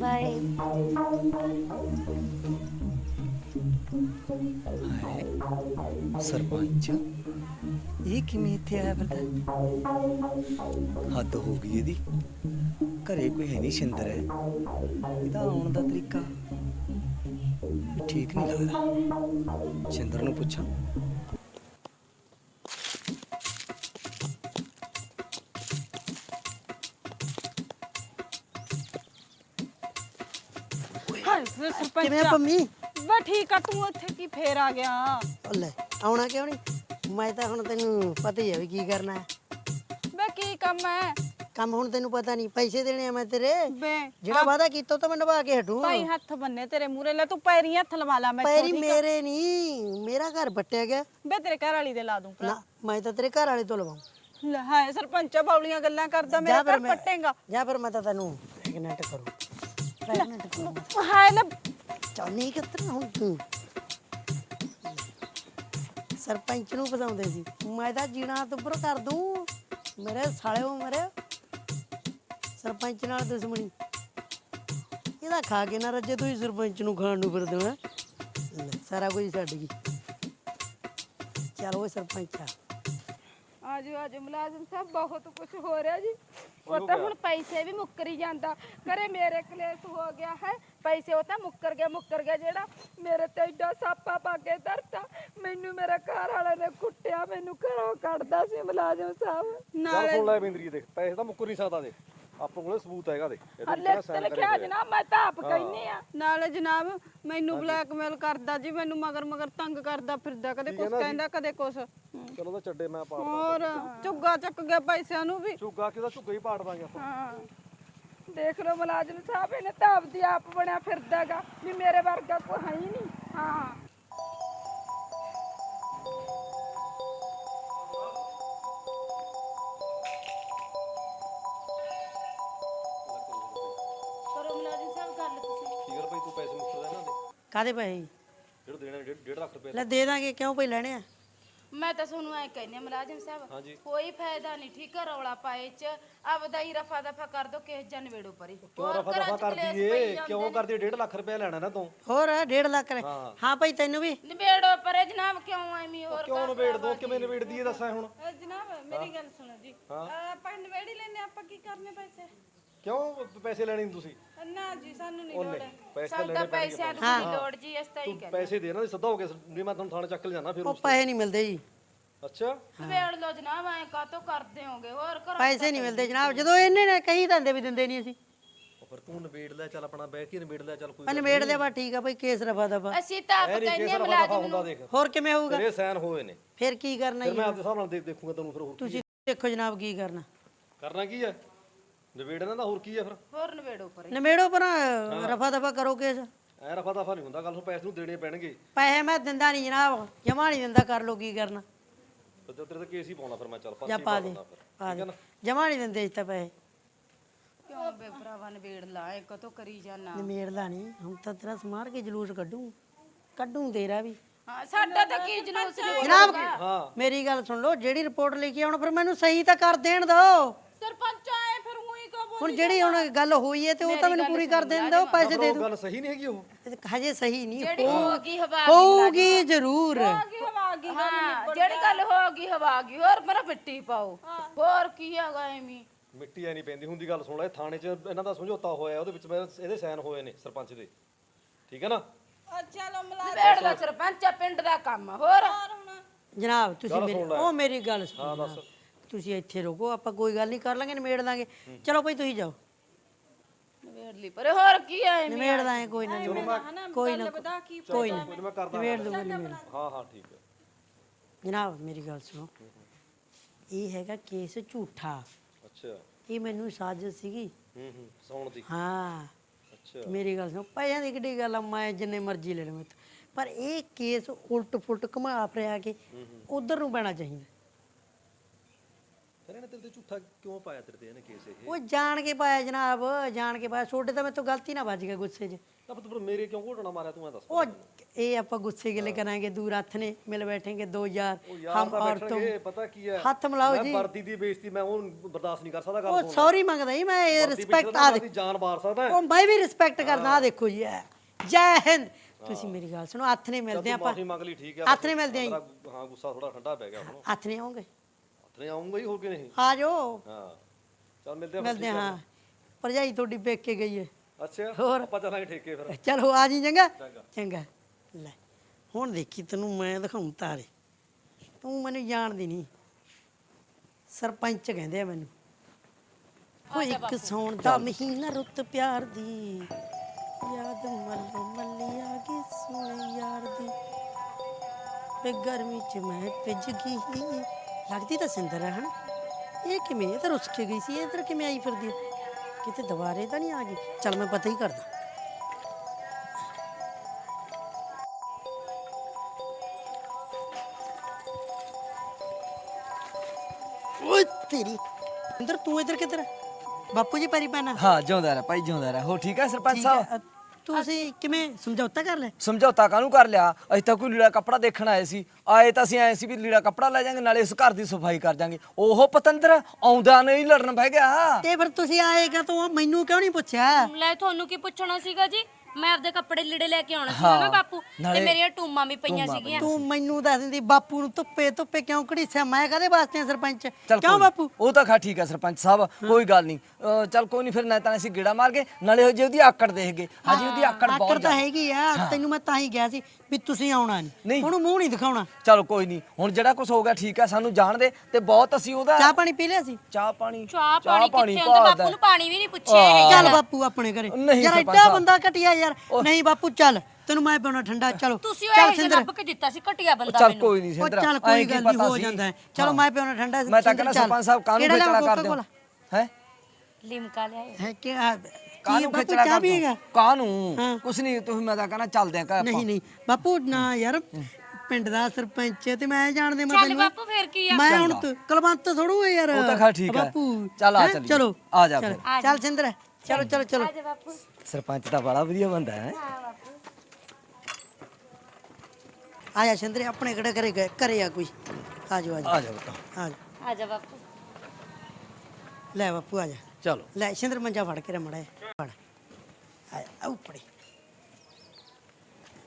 Bye ਹਾਏ ਸਰਪੰਚ ਇਹ ਕਿਵੇਂ ਇੱਥੇ ਆਇਆ ਫਿਰਦਾ ਹੱਦ ਹੋ ਗਈ ਇਹਦੀ ਘਰੇ ਕੋਈ ਹੈ ਨਹੀਂ ਸ਼ਿੰਦਰ ਹੈ ਇਹਦਾ ਆਉਣ ਦਾ ਤਰੀਕਾ ਠੀਕ ਨਹੀਂ ਲੱਗਦਾ ਸ਼ਿੰਦਰ ਨੂੰ ਪੁੱਛਾਂ ਸਰਪੰਚ ਕਿਵੇਂ ਆ ਪੰਮੀ? ਵਾ ਠੀਕ ਆ ਤੂੰ ਇੱਥੇ ਕੀ ਫੇਰ ਆ ਗਿਆ? ਉਹ ਲੈ ਆਉਣਾ ਕਿਉਂ ਨਹੀਂ? ਮੈਂ ਤਾਂ ਹੁਣ ਤੈਨੂੰ ਪਤਾ ਹੀ ਹੈ ਵੀ ਕੀ ਕਰਨਾ ਹੈ। ਵੇ ਕੀ ਕੰਮ ਹੈ? ਕੰਮ ਹੁਣ ਤੈਨੂੰ ਪਤਾ ਨਹੀਂ ਪੈਸੇ ਦੇਣੇ ਆ ਮੈਂ ਤੇਰੇ। ਵੇ ਜਿਹੜਾ ਵਾਦਾ ਕੀਤਾ ਉਹ ਤਾਂ ਮੈਂ ਨਿਭਾ ਕੇ ਹਟੂ। ਭਾਈ ਹੱਥ ਬੰਨੇ ਤੇਰੇ ਮੂਰੇ ਲੈ ਤੂੰ ਪੈਰੀ ਹੱਥ ਲਵਾ ਲਾ ਮੈਂ ਪੈਰੀ ਮੇਰੇ ਨਹੀਂ ਮੇਰਾ ਘਰ ਪੱਟਿਆ ਗਿਆ। ਵੇ ਤੇਰੇ ਘਰ ਵਾਲੀ ਦੇ ਲਾ ਦੂੰ ਭਰਾ। ਨਾ ਮੈਂ ਤਾਂ ਤੇਰੇ ਘਰ ਵਾਲੇ ਤੋਂ ਲਵਾਂ ਲੈ ਹਾਏ ਸਰਪੰਚ ਬੌਲੀਆਂ ਗੱਲਾਂ ਕਰਦਾ ਜਾ ਮੇਰਾ ਫਿਰ ਘਰ ਪੱਟੇਗਾ ਜਾਂ ਫਿਰ ਮੈਂ ਤਾਂ ਤੈਨੂੰ ਪ੍ਰੈਗਨੈਂਟ ਕਰੂੰ। ਤੂੰ ਸਰਪੰਚ ਨੂੰ ਫਸਾਉਂਦੇ ਸੀ। ਮੈਂ ਤਾਂ ਜੀਣਾ ਤੋਂ ਉੱਪਰ ਕਰ ਦੂੰ ਮੇਰੇ ਸਾਲਿਓ ਮੇਰੇ ਸਰਪੰਚ ਨਾਲ ਦੁਸ਼ਮਣੀ। ਇਹਦਾ ਖਾ ਕੇ ਨਾ ਰੱਜੇ ਤੂੰ ਹੀ ਸਰਪੰਚ ਨੂੰ ਖਾਣ ਨੂੰ ਫਿਰਦੇ ਹੋ ਹੈਂ? ਲੈ, ਸਾਰਾ ਕੁਝ ਛੱਡ ਗਈ। ਚਲ ਉਹ ਸਰਪੰਚ। ਆ ਆਜੋ ਆਜੋ ਮੁਲਾਜ਼ਮ ਸਾਹਿਬ ਬਹੁਤ ਕੁਝ ਹੋ ਰਿਹਾ ਜੀ। ਉਹ ਤਾਂ ਹੁਣ ਪੈਸੇ ਵੀ ਮੁੱਕਰੀ ਜਾਂਦਾ। ਕਰੇ ਮੇਰੇ ਕਲੇਸ਼ ਹੋ ਗਿਆ ਹੈ। ਪੈਸੇ ਉਹ ਤਾਂ ਮੁੱਕਰ ਗਿਆ ਮੁੱਕਰ ਗਿਆ ਜਿਹੜਾ ਮੇਰੇ ਤੇ ਐਡਾ ਸਾਪਾ ਪਾ ਕੇ ਧਰਤਾ। ਮੈਨੂੰ ਮੇਰੇ ਘਰ ਵਾਲੇ ਨੇ ਕੁੱਟਿਆ ਮੈਨੂੰ ਘਰੋਂ ਕੱਢਦਾ ਸੀ ਮੁਲਾਜ਼ਮ ਸਾਹਿਬ। ਗੱਲ ਸੁਣ ਲੈ ਬਿੰਦਰੀ ਦੇਖ ਪੈਸੇ ਤਾਂ ਮੁੱਕਰ ਨਹੀਂ ਸਕਦਾ ਦੇ ਆਪਾਂ ਕੋਲੇ ਸਬੂਤ ਹੈਗਾ ਦੇ। ਇਹਦੇ ਹੱਲੇ ਤੇ ਲਿਖਿਆ ਜਨਾਬ ਮੈਂ ਤਾਂ ਆਪ ਕਹਿੰਨੀ ਆ। ਨਾਲੇ ਜਨਾਬ ਮੈਨੂੰ ਬਲੈਕਮੇਲ ਕਰਦਾ ਜੀ ਮੈਨੂੰ ਮਗਰ ਮਗਰ ਤੰਗ ਕਰਦਾ ਫਿਰਦਾ ਕਦੇ ਕੁਛ ਕਹਿੰਦਾ ਕਦੇ ਕੁਛ। ਚਲੋ ਤਾਂ ਛੱਡੇ ਮੈਂ ਪਾੜ ਹੋਰ ਝੁੱਗਾ ਚੱਕ ਗਿਆ ਪੈਸਿਆਂ ਨੂੰ ਵੀ। ਝੁੱਗਾ ਕਿਹਦਾ ਝੁੱਗਾ ਹੀ ਪਾੜ ਦਾਂਗੇ ਆਪਾਂ। ਹਾਂ। ਦੇਖ ਲਓ ਮੁਲਾਜ਼ਮ ਸਾਹਿਬ ਇਹਨੇ ਤਾਂ ਆਪਦੀ ਆਪ ਬਣਿਆ ਫਿਰਦਾਗਾ ਵੀ ਮੇਰੇ ਵਰਗਾ ਕੋਈ ਹੈ ਹੀ ਨਹੀਂ। ਹਾਂ। ਕਾਦੇ ਪੈਸੇ? ਜਿਹੜੇ ਦੇਣੇ 1.5 ਲੱਖ ਰੁਪਏ ਲੈ ਦੇ ਦਾਂਗੇ ਕਿਉਂ ਪਈ ਲੈਣੇ ਆ? ਮੈਂ ਤਾਂ ਤੁਹਾਨੂੰ ਐ ਕਹਿੰਦੀ ਹਾਂ ਮੁਲਾਜ਼ਮ ਸਾਹਿਬ ਹਾਂਜੀ। ਕੋਈ ਫਾਇਦਾ ਨਹੀਂ ਠੀਕ ਹੈ ਰੌਲਾ ਪਾਏ ਚ ਆਪਦਾ ਹੀ ਰਫਾ ਦਫਾ ਕਰ ਦੋ ਕਿਸੇ ਜਨ ਵੇੜੋ ਪਰੀ ਕਿਉਂ ਰਫਾ ਦਫਾ ਕਰਦੀ ਏ? ਕਿਉਂ ਕਰਦੀ 1.5 ਲੱਖ ਰੁਪਏ ਲੈਣਾ ਨਾ ਤੂੰ। ਹੋਰ 1.5 ਲੱਖ ਨੇ ਹਾਂ। ਭਾਈ ਤੈਨੂੰ ਵੀ। ਨਿਬੇੜੋ ਪਰੇ ਜਨਾਬ ਕਿਉਂ ਐਵੇਂ ਹੋਰ ਕਿਉਂ ਨਵੇੜ ਦੋ ਕਿਵੇਂ ਨਵੇੜਦੀ ਏ ਦੱਸਾਂ ਹੁਣ। ਜਨਾਬ ਮੇਰੀ ਗੱਲ ਸੁਣੋ ਜੀ। ਆਪਾਂ ਨਵੇੜੀ ਲੈਨੇ ਆਪਾਂ ਕੀ ਕਰਨੇ ਪੈਸੇ? ਕਿਉਂ ਪੈਸੇ ਲੈਣੇ ਨੀ ਤੁਸੀਂ? ਨਾ ਜੀ ਸਾਨੂੰ ਨਹੀਂ ਉਹਨੇ ਪੈਸੇ ਤਾਂ ਸਾਨੂੰ ਤਾਂ ਲੈਣੇ ਪੈਣਗੇ ਪੈਸਿਆਂ ਦੀ ਨਹੀਂ ਲੋੜ ਜੀ ਇਸ ਤਾਂ ਹੀ ਤੂੰ ਪੈਸੇ ਦੇ ਨਾ ਸਿੱਧਾ ਹੋ ਕੇ ਨਹੀਂ ਮੈਂ ਤੁਹਾਨੂੰ ਥਾਣੇ ਚੱਕ ਲੈ ਜਾਣਾ ਫਿਰ ਉਹ ਪੈਸੇ ਨਹੀਂ ਮਿਲਦੇ ਜੀ। ਅੱਛਾ? ਨਿਬੇੜ ਲਓ ਜਨਾਬ ਐ ਕਾਤੋਂ ਕਰਦੇ ਹੋਗੇ? ਹੋਰ ਕਰੋ ਪੈਸੇ ਨਹੀਂ ਮਿਲਦੇ ਜਨਾਬ ਜਦੋਂ ਇਹਨੇ ਨੇ ਕਹੀ ਦਿੰਦੇ ਵੀ ਦਿੰਦੇ ਨਹੀਂ ਅਸੀਂ। ਉਹ ਫਿਰ ਤੂੰ ਨਵੇੜ ਲੈ ਚੱਲ ਆਪਣਾ ਬਹਿ ਕੇ ਨਵੇੜ ਲੈ ਚੱਲ ਕੋਈ ਮੈਂ ਨਿਬੇੜ ਲਿਆ ਬਾ ਠੀਕ ਆ ਭਾਈ ਕੇਸ ਰਫਾ ਦਫਾ। ਅਸੀਂ ਤਾਂ ਆਪ ਐ ਨਹੀਂ ਕਹਿੰਦੇ ਕੇਸ ਹਾਂ ਰਫਾ ਦਫਾ ਮੁਲਾਜ਼ਮ ਹੁੰਦਾ ਦੇਖ। ਹੋਰ ਕਿਵੇਂ ਹੋਊਗਾ? ਤੇਰੇ ਸਾਈਨ ਹੋਏ ਨੇ। ਫਿਰ ਕੀ ਕਰਨਾ ਫਿਰ ਜੀ? ਮੈਂ ਆਪਦੇ ਹਿਸਾਬ ਨਾਲ ਦੇਖ ਦੇਖੂਗਾ ਤੈਨੂੰ ਫਿਰ ਹੋਰ ਕੀ ਤੁਸੀਂ ਦੇਖੋ ਜਨਾਬ ਕੀ ਕਰਨਾ। ਕਰਨਾ ਕੀ ਹੈ ਨਵੇੜਨਾ ਦਾ ਹੋਰ ਕੀ ਹੈ ਫਿਰ? ਹੋਰ ਨਿਬੇੜੋ ਪਰੇ। ਨਿਬੇੜੋ ਪਰ ਰਫਾ ਦਫਾ ਕਰੋ ਕੇਸ। ਐ ਰਫਾ ਦਫਾ ਨਹੀਂ ਹੁੰਦਾ ਗੱਲ ਨੂੰ ਪੈਸੇ ਨੂੰ ਦੇਣੇ ਪੈਣਗੇ। ਪੈਸੇ ਮੈਂ ਦਿੰਦਾ ਨਹੀਂ ਜਨਾਬ ਜਮਾ ਨਹੀਂ ਦਿੰਦਾ ਕਰ ਲੋ ਕੀ ਕਰਨਾ। ਤੇ ਤੇਰੇ ਤੇ ਕੇਸ ਹੀ ਪਾਉਣਾ ਫਿਰ ਮੈਂ ਚੱਲ ਪਾਸੇ ਪਾ ਦੇ ਦੇ। ਜਮਾ ਨਹੀਂ ਦਿੰਦੇ ਇਸ ਤਾਂ ਪੈਸੇ। ਕਿਉਂ ਬੇ ਭਰਾਵਾ ਨਿਬੇੜ ਲਾ ਐ ਕਤੋਂ ਕਰੀ ਜਾਣਾ ਨਿਬੇੜਦਾ ਨਹੀਂ ਹੁਣ ਤਾਂ ਤੇਰਾ ਸਮਾਰ ਕੇ ਜਲੂਸ ਕੱਢੂ। ਕੱਢੂ ਤੇਰਾ ਵੀ। ਹਾਂ ਸਾਡਾ ਤਾਂ ਕੀ ਜਲੂਸ ਨਹੀਂ ਜਨਾਬ ਹਾਂ। ਮੇਰੀ ਗੱਲ ਸੁਣ ਲਓ ਜਿਹੜੀ ਰਿਪੋਰਟ ਲਿਖੀ ਆਉਣ ਫਿਰ ਮੈਨੂੰ ਸਹੀ ਤਾਂ ਕਰ ਦੇਣ ਦਿਓ ਸਰਪੰਚ ਹੁਣ ਜਿਹੜੀ ਹੁਣ ਗੱਲ ਹੋਈ ਹੈ ਤੇ ਉਹ ਤਾਂ ਮੈਨੂੰ ਪੂਰੀ ਕਰ ਦੇਣ ਦਿਓ ਪੈਸੇ ਦੇ ਉਹ ਗੱਲ ਸਹੀ ਨਹੀਂ ਹੈਗੀ ਉਹ? ਦਿਓ ਹਜੇ ਸਹੀ ਨਹੀਂ ਜਿਹੜੀ ਹੋਗੀ ਹਵਾ ਹੋਊਗੀ ਜ਼ਰੂਰ। ਕੀ ਹਵਾ ਗਈ ਹਾਂ ਜਿਹੜੀ ਗੱਲ ਹੋਗੀ ਹਵਾ ਗਈ ਹੋਰ ਮੇਰਾ ਮਿੱਟੀ ਪਾਓ। ਹੋਰ ਕੀ ਹੈਗਾ ਐਵੇਂ? ਮਿੱਟੀ ਐ ਨਹੀਂ ਪੈਂਦੀ ਹੁੰਦੀ ਗੱਲ ਸੁਣ ਲੈ ਥਾਣੇ 'ਚ ਇਹਨਾਂ ਦਾ ਸਮਝੌਤਾ ਹੋਇਆ ਉਹਦੇ ਵਿੱਚ ਮੇਰੇ ਇਹਦੇ ਸਾਈਨ ਹੋਏ ਨੇ ਸਰਪੰਚ ਦੇ। ਠੀਕ ਹੈ ਨਾ? ਚਲੋ ਮੁਲਾਜ਼ਮ ਨਿਬੇੜ ਦਾ ਸਰਪੰਚ ਆ, ਪਿੰਡ ਦਾ ਕੰਮ ਆ, ਹੋਰ। ਜਨਾਬ ਤੁਸੀਂ ਗੱਲ ਮੇਰੀ ਸੁਣ ਲੈ। ਉਹ ਮੇਰੀ ਗੱਲ ਸੁਣੋ ਹਾਂ ਦੱਸ ਤੁਸੀਂ ਇੱਥੇ ਰੁਕੋ ਆਪਾਂ ਕੋਈ ਗੱਲ ਨਹੀਂ ਕਰ ਲਾਂਗੇ ਨਿਬੇੜ ਲਾਂਗੇ। ਚਲੋ ਭਾਈ ਤੁਸੀਂ ਜਾਓ। ਨਿਬੇੜ ਲਈ ਪਰ ਹੋਰ ਕੀ ਐ ਐਵੇਂ? ਨਿਬੇੜ ਲਾਂਗੇ ਕੋਈ ਨਾ ਕੋਈ ਨਾ ਕੋਈ ਨਾ। ਕੋਈ ਮੈਂ ਕਰਦਾ ਨਿਬੇੜ ਦੂੰਗਾ ਨਿਬੇੜ ਹਾਂ ਹਾਂ ਠੀਕ ਹੈ। ਜਨਾਬ ਮੇਰੀ ਗੱਲ ਸੁਣੋ। ਇਹ ਹੈਗਾ ਕੇਸ ਝੂਠਾ। ਅੱਛਾ। ਇਹ ਮੈਨੂੰ ਸਾਜ਼ਿਸ਼ ਸੀਗੀ। ਹੂੰ ਹੂੰ ਸੌਣ ਦੀ। ਹਾਂ। ਅੱਛਾ। ਮੇਰੀ ਗੱਲ ਸੁਣੋ ਪੈਸਿਆਂ ਦੀ ਕਿੱਡੀ ਗੱਲ ਆ ਮੈਂ ਜਿੰਨੇ ਮਰਜ਼ੀ ਲੈ ਲਵਾਂ ਪਰ ਇਹ ਕੇਸ ਉਲਟ ਫੁਲਟ ਘੁਮਾ ਫਿਰਿਆ ਕੇ ਉਧਰ ਨੂੰ ਪੈਣਾ ਚਾਹੀਦਾ। ਤੇਰੇ ਤੇ ਝੂਠਾ ਕਿਉਂ ਪਾਇਆ ਤੇਰੇ ਤੇ ਇਹਨੇ ਕੇਸ ਇਹ? ਉਹ ਜਾਣ ਕੇ ਪਾਇਆ ਜਨਾਬ ਜਾਣ ਕੇ ਪਾਇਆ। ਛੋਟੇ ਤਾਂ ਮੇਤੋਂ ਗਲਤੀ ਨਾ ਵੱਜ ਗਿਆ ਗੁੱਸੇ 'ਚ। ਤਾਂ ਪਰ ਮੇਰੇ ਕਿਉਂ ਘੋਟਣਾ ਮਾਰਿਆ ਤੂੰ ਐ ਦੱਸ ਉਹ ਇਹ ਆਪਾਂ ਗੁੱਸੇ ਗੱਲੇ ਕਰਾਂਗੇ ਦੂਰ ਹੱਥ ਨੇ ਮਿਲ ਬੈਠेंगे ਦੋ ਯਾਰ ਹਮ ਔਰ ਤੁਮ ਪਤਾ ਕੀ ਹੈ? ਹੱਥ ਮਿਲਾਓ ਜੀ। ਮੈਂ ਵਰਦੀ ਦੀ ਬੇਇੱਜ਼ਤੀ ਮੈਂ ਉਹ ਬਰਦਾਸ਼ਤ ਨਹੀਂ ਕਰ ਸਕਦਾ ਗੱਲ ਉਹ ਸੌਰੀ ਮੰਗਦਾ ਹੀ ਮੈਂ ਇਹ ਰਿਸਪੈਕਟ ਆ ਦੇ ਜਾਨ ਮਾਰ ਸਕਦਾ। ਉਹ ਮੈਂ ਵੀ ਰਿਸਪੈਕਟ ਕਰਦਾ ਆ ਦੇਖੋ ਜੀ ਜੈ ਹਿੰਦ। ਤੁਸੀਂ ਮੇਰੀ ਗੱਲ ਸੁਣੋ ਹੱਥ ਨੇ ਮਿਲਦੇ ਆਪਾਂ। ਹੱਥ ਨੇ ਮਿਲਦੇ ਆਂ ਹਾਂ ਗੁੱਸਾ ਥੋੜਾ ਠੰਡਾ ਪੈ ਗਿਆ ਹੁਣ। ਹੱਥ ਨੇ ਆਉਂਗੇ ਹੱਥ ਨੇ ਆਉਂਗਾ ਹੀ ਹੋਰ ਕਿ ਨਹੀਂ। ਆ ਜਾਓ। ਹਾਂ। ਚੱਲ ਮਿਲਦੇ ਆ ਮਿਲਦੇ ਹਾਂ। ਭਰਜਾਈ ਤੁਹਾਡੀ ਵੇਖ ਕੇ ਗਈ ਹੈ ਅੱਛਾ ਹੋਰ? ਆਪਾਂ ਚੱਲਾਂਗੇ ਠੇਕੇ ਫਿਰ। ਚਲੋ ਆ ਜੀ ਚੰਗਾ? ਚੰਗਾ। ਲੈ ਹੁਣ ਦੇਖੀ ਤੈਨੂੰ ਮੈਂ ਦਿਖਾਉਂ ਤਾਰੇ। ਤੂੰ ਮੈਨੂੰ ਜਾਣਦੀ ਨਹੀਂ। ਸਰਪੰਚ ਕਹਿੰਦੇ ਆ ਮੈਨੂੰ। ਹੋ ਇੱਕ ਸੌਣ ਦਾ ਮਹੀਨਾ ਰੁੱਤ ਪਿਆਰ ਦੀ। ਯਾਦ ਮੱਲੋ ਮੱਲੀ ਆ ਗਈ ਸੋਹਣੇ ਯਾਰ ਦੀ। ਵੇ ਗਰਮੀ ਚ ਮੈਂ ਭਿੱਜ ਗਈ ਲੱਗਦੀ ਤਾਂ ਸਿੰਦਰ ਹੈ ਹਨਾ? ਇਹ ਕਿਵੇਂ ਇਹ ਤਾਂ ਰੁੱਸ ਕੇ ਗਈ ਸੀ ਇਹ ਇੱਧਰ ਕਿਵੇਂ ਆਈ ਫਿਰਦੀ ਹੈ? ਕਿਤੇ ਦੁਬਾਰੇ ਤਾਂ ਨਹੀਂ ਆ ਗਈ? ਚਲ ਮੈਂ ਪਤਾ ਹੀ ਕਰਦਾ। ਓਏ ਤੇਰੀ ਅੰਦਰ ਤੂੰ ਇੱਧਰ ਕਿੱਧਰ ਬਾਪੂ ਜੀ ਪੈਰੀ ਪੈਣਾ। ਹਾਂ ਜਿਉਂਦਾ ਰਹਿ ਭਾਈ ਜਿਉਂਦਾ ਰਹਿ। ਹੋ ਠੀਕ ਹੈ ਸਰਪੰਚ ਸਾਹਿਬ? ਤੁਸੀਂ ਕਿਵੇਂ ਸਮਝੌਤਾ ਕਰ ਲੈ ਸਮਝੌਤਾ ਕਾਹਨੂੰ ਕਰ ਲਿਆ? ਅਸੀਂ ਤਾਂ ਕੋਈ ਲੀੜਾ ਕੱਪੜਾ ਦੇਖਣ ਆਏ ਸੀ। ਆਏ ਤਾਂ ਅਸੀਂ ਆਏ ਸੀ ਵੀ ਲੀੜਾ ਕੱਪੜਾ ਲੈ ਜਾਾਂਗੇ ਨਾਲੇ ਇਸ ਘਰ ਦੀ ਸਫ਼ਾਈ ਕਰ ਜਾਾਂਗੇ। ਉਹ ਪਤੰਦਰ ਆਉਂਦਾ ਨਹੀਂ ਲੜਨ ਬਹਿ ਗਿਆ। ਤੇ ਫਿਰ ਤੁਸੀਂ ਆਏਗਾ ਤਾਂ? ਮੈਨੂੰ ਕਿਉਂ ਨਹੀਂ ਪੁੱਛਿਆ? ਲੈ ਤੁਹਾਨੂੰ ਕੀ ਪੁੱਛਣਾ ਸੀਗਾ ਜੀ? ਮੈਂ ਆਪਦੇ ਕੱਪੜੇ ਲੀੜੇ ਲੈ ਕੇ ਆਉਣਾ ਸੀਗਾ ਨਾ ਬਾਪੂ ਤੇ ਮੇਰੀਆਂ ਟੂਮਾਂ ਵੀ ਪਈਆਂ ਸੀਗੀਆਂ। ਤੂੰ ਮੈਨੂੰ ਦੱਸ ਦਿੰਦੀ ਬਾਪੂ ਨੂੰ ਧੁੱਪੇ ਧੁੱਪੇ ਕਿਉਂ ਘੜੀਸਿਆ? ਮੈਂ ਕਦੇ ਵਾਸਤੇ ਆ ਸਰਪੰਚ? ਚੱਲ ਕਿਉਂ ਕੋਈ- ਬਾਪੂ? ਉਹ ਤਾਂ ਖਾ ਠੀਕ ਹੈ ਸਰਪੰਚ ਸਾਹਿਬ ਕੋਈ ਗੱਲ ਨਹੀਂ ਅਹ ਚੱਲ ਕੋਈ ਨਹੀਂ ਫਿਰ ਨਾ ਤਾਂ ਅਸੀਂ ਗੇੜਾ ਮਾਰ ਕੇ ਨਾਲੇ ਜੇ ਉਹਦੀ ਆਕੜ ਦੇਖਗੇ ਹਜੇ ਉਹਦੀ ਆਕੜ ਆਕੜ ਬਹੁਤ ਤਾਂ ਹੈਗੀ ਆ ਤੈਨੂੰ ਮੈਂ ਤਾਂ ਹੀ ਗਿਆ ਸੀ ਵੀ ਤੁਸੀਂ ਆਉਣਾ ਨਹੀਂ ਨਹੀਂ। ਉਹਨੂੰ ਮੂੰਹ ਨਹੀਂ ਦਿਖਾਉਣਾ। ਚਲ ਕੋਈ ਨਹੀਂ ਹੁਣ ਜਿਹੜਾ ਕੁਝ ਹੋ ਗਿਆ ਠੀਕ ਹੈ ਸਾਨੂੰ ਜਾਣ ਦੇ ਤੇ ਬਹੁਤ ਅਸੀਂ ਉਹਦਾ ਚਾਹ ਪਾਣੀ ਪੀ ਲਿਆ ਸੀ? ਚਾਹ ਪਾਣੀ ਚਾਹ ਪਾਣੀ ਕਿੱਥੇ ਹੁੰਦਾ ਭਾਲਦਾ ਬਾਪੂ ਨੂੰ ਪਾਣੀ ਵੀ ਨਹੀਂ ਪੁੱਛਿਆ ਇਹ ਚੱਲ ਬਾਪੂ ਆਪਣੇ ਘਰੇ। ਨਹੀਂ ਯਾਰ ਸਰਪੰਚ ਐਡਾ ਸਾਹਿਬ। ਬੰਦਾ ਘਟਿਆ ਯਾਰ। ਨਹੀਂ ਬਾਪੂ ਚੱਲ। ਤੈਨੂੰ ਮੈਂ ਪਿਉਣਾ ਠੰਡਾ ਚਲੋ। ਤੁਸੀਂ ਚੱਲ ਉਹ ਇਹ ਰੱਬ ਕੇ ਦਿੱਤਾ ਸੀ ਘਟਿਆ ਬੰਦਾ ਚੱਲ ਕੋਈ ਨਹੀਂ ਸਿੰਦਰਾ। ਚੱਲ ਕੋਈ ਗੱਲ ਨਹੀਂ ਹੋ ਜਾਂਦਾ ਹੈ। ਚਲੋ ਮੈਂ ਪਿਉਣਾ ਠੰਡਾ ਮੈਂ ਤਾਂ ਕਹਿੰਦਾ ਚੱਲ। ਸਰਪੰਚ ਸਾਹਿਬ ਕਿਹੜਾ ਖੇਚਲਾ ਕਰਦੇ ਹੋ? ਹੈ? ਲਿਮਕਾ ਲਿਆਏ। ਹੈ ਕਿ ਆ ਬਾਪੂ ਖੇਚਲਾ ਕਰਦੇ ਹੋ? ਕਾਹਨੂੰ? ਕੁਛ ਨਹੀਂ ਤੁਸੀਂ ਮੈਂ ਤਾਂ ਕਹਿੰਦਾ ਚੱਲਦੇ ਆਂ ਨਹੀਂ ਨਹੀਂ। ਬਾਪੂ ਨਾ ਯਾਰ ਪਿੰਡ ਦਾ ਸਰਪੰਚ ਹੈ ਤੇ ਮੈਂ ਜਾਣਦੇ ਮੈਂ ਚੱਲ ਤੈਨੂੰ। ਬਾਪੂ ਫੇਰ ਕੀ ਆ? ਮੈਂ ਹੁਣ ਤੂੰ ਕਲਵੰਤ ਥੋੜੂ ਹੈ ਯਾਰ। ਉਹ ਤਾਂ ਖੈਰ ਠੀਕ ਹੈ। ਬਾਪੂ ਚੱਲ ਆ। ਚਲੋ। ਆ ਜਾ ਚੱਲ, ਫਿਰ। ਚੱਲ ਸਿੰਦਰ। ਚਲੋ ਚਲੋ ਚਲੋ। ਆਜਾ ਬਾਪੂ। ਸਰਪੰਚ ਤਾਂ ਬੜਾ ਵਧੀਆ ਬੰਦਾ ਹੈ ਆ ਜਾ ਸਿੰਦਰ ਆਪਣੇ ਕਿਹੜੇ ਘਰੇ ਗਏ ਘਰੇ ਆ ਕੋਈ ਆ ਜਾ ਆ ਜਾ ਆ ਜਾ ਬਤਾ ਆ ਜਾ ਆਜਾ ਬਾਪੂ ਲੈ ਬਾਪੂ ਆ ਜਾ ਚਲੋ ਲੈ ਸਿੰਦਰ ਮੰਜਾ ਫੜ ਕੇ ਰਮੜਾ ਫੜ ਆ ਜਾ ਉੱਪੜੇ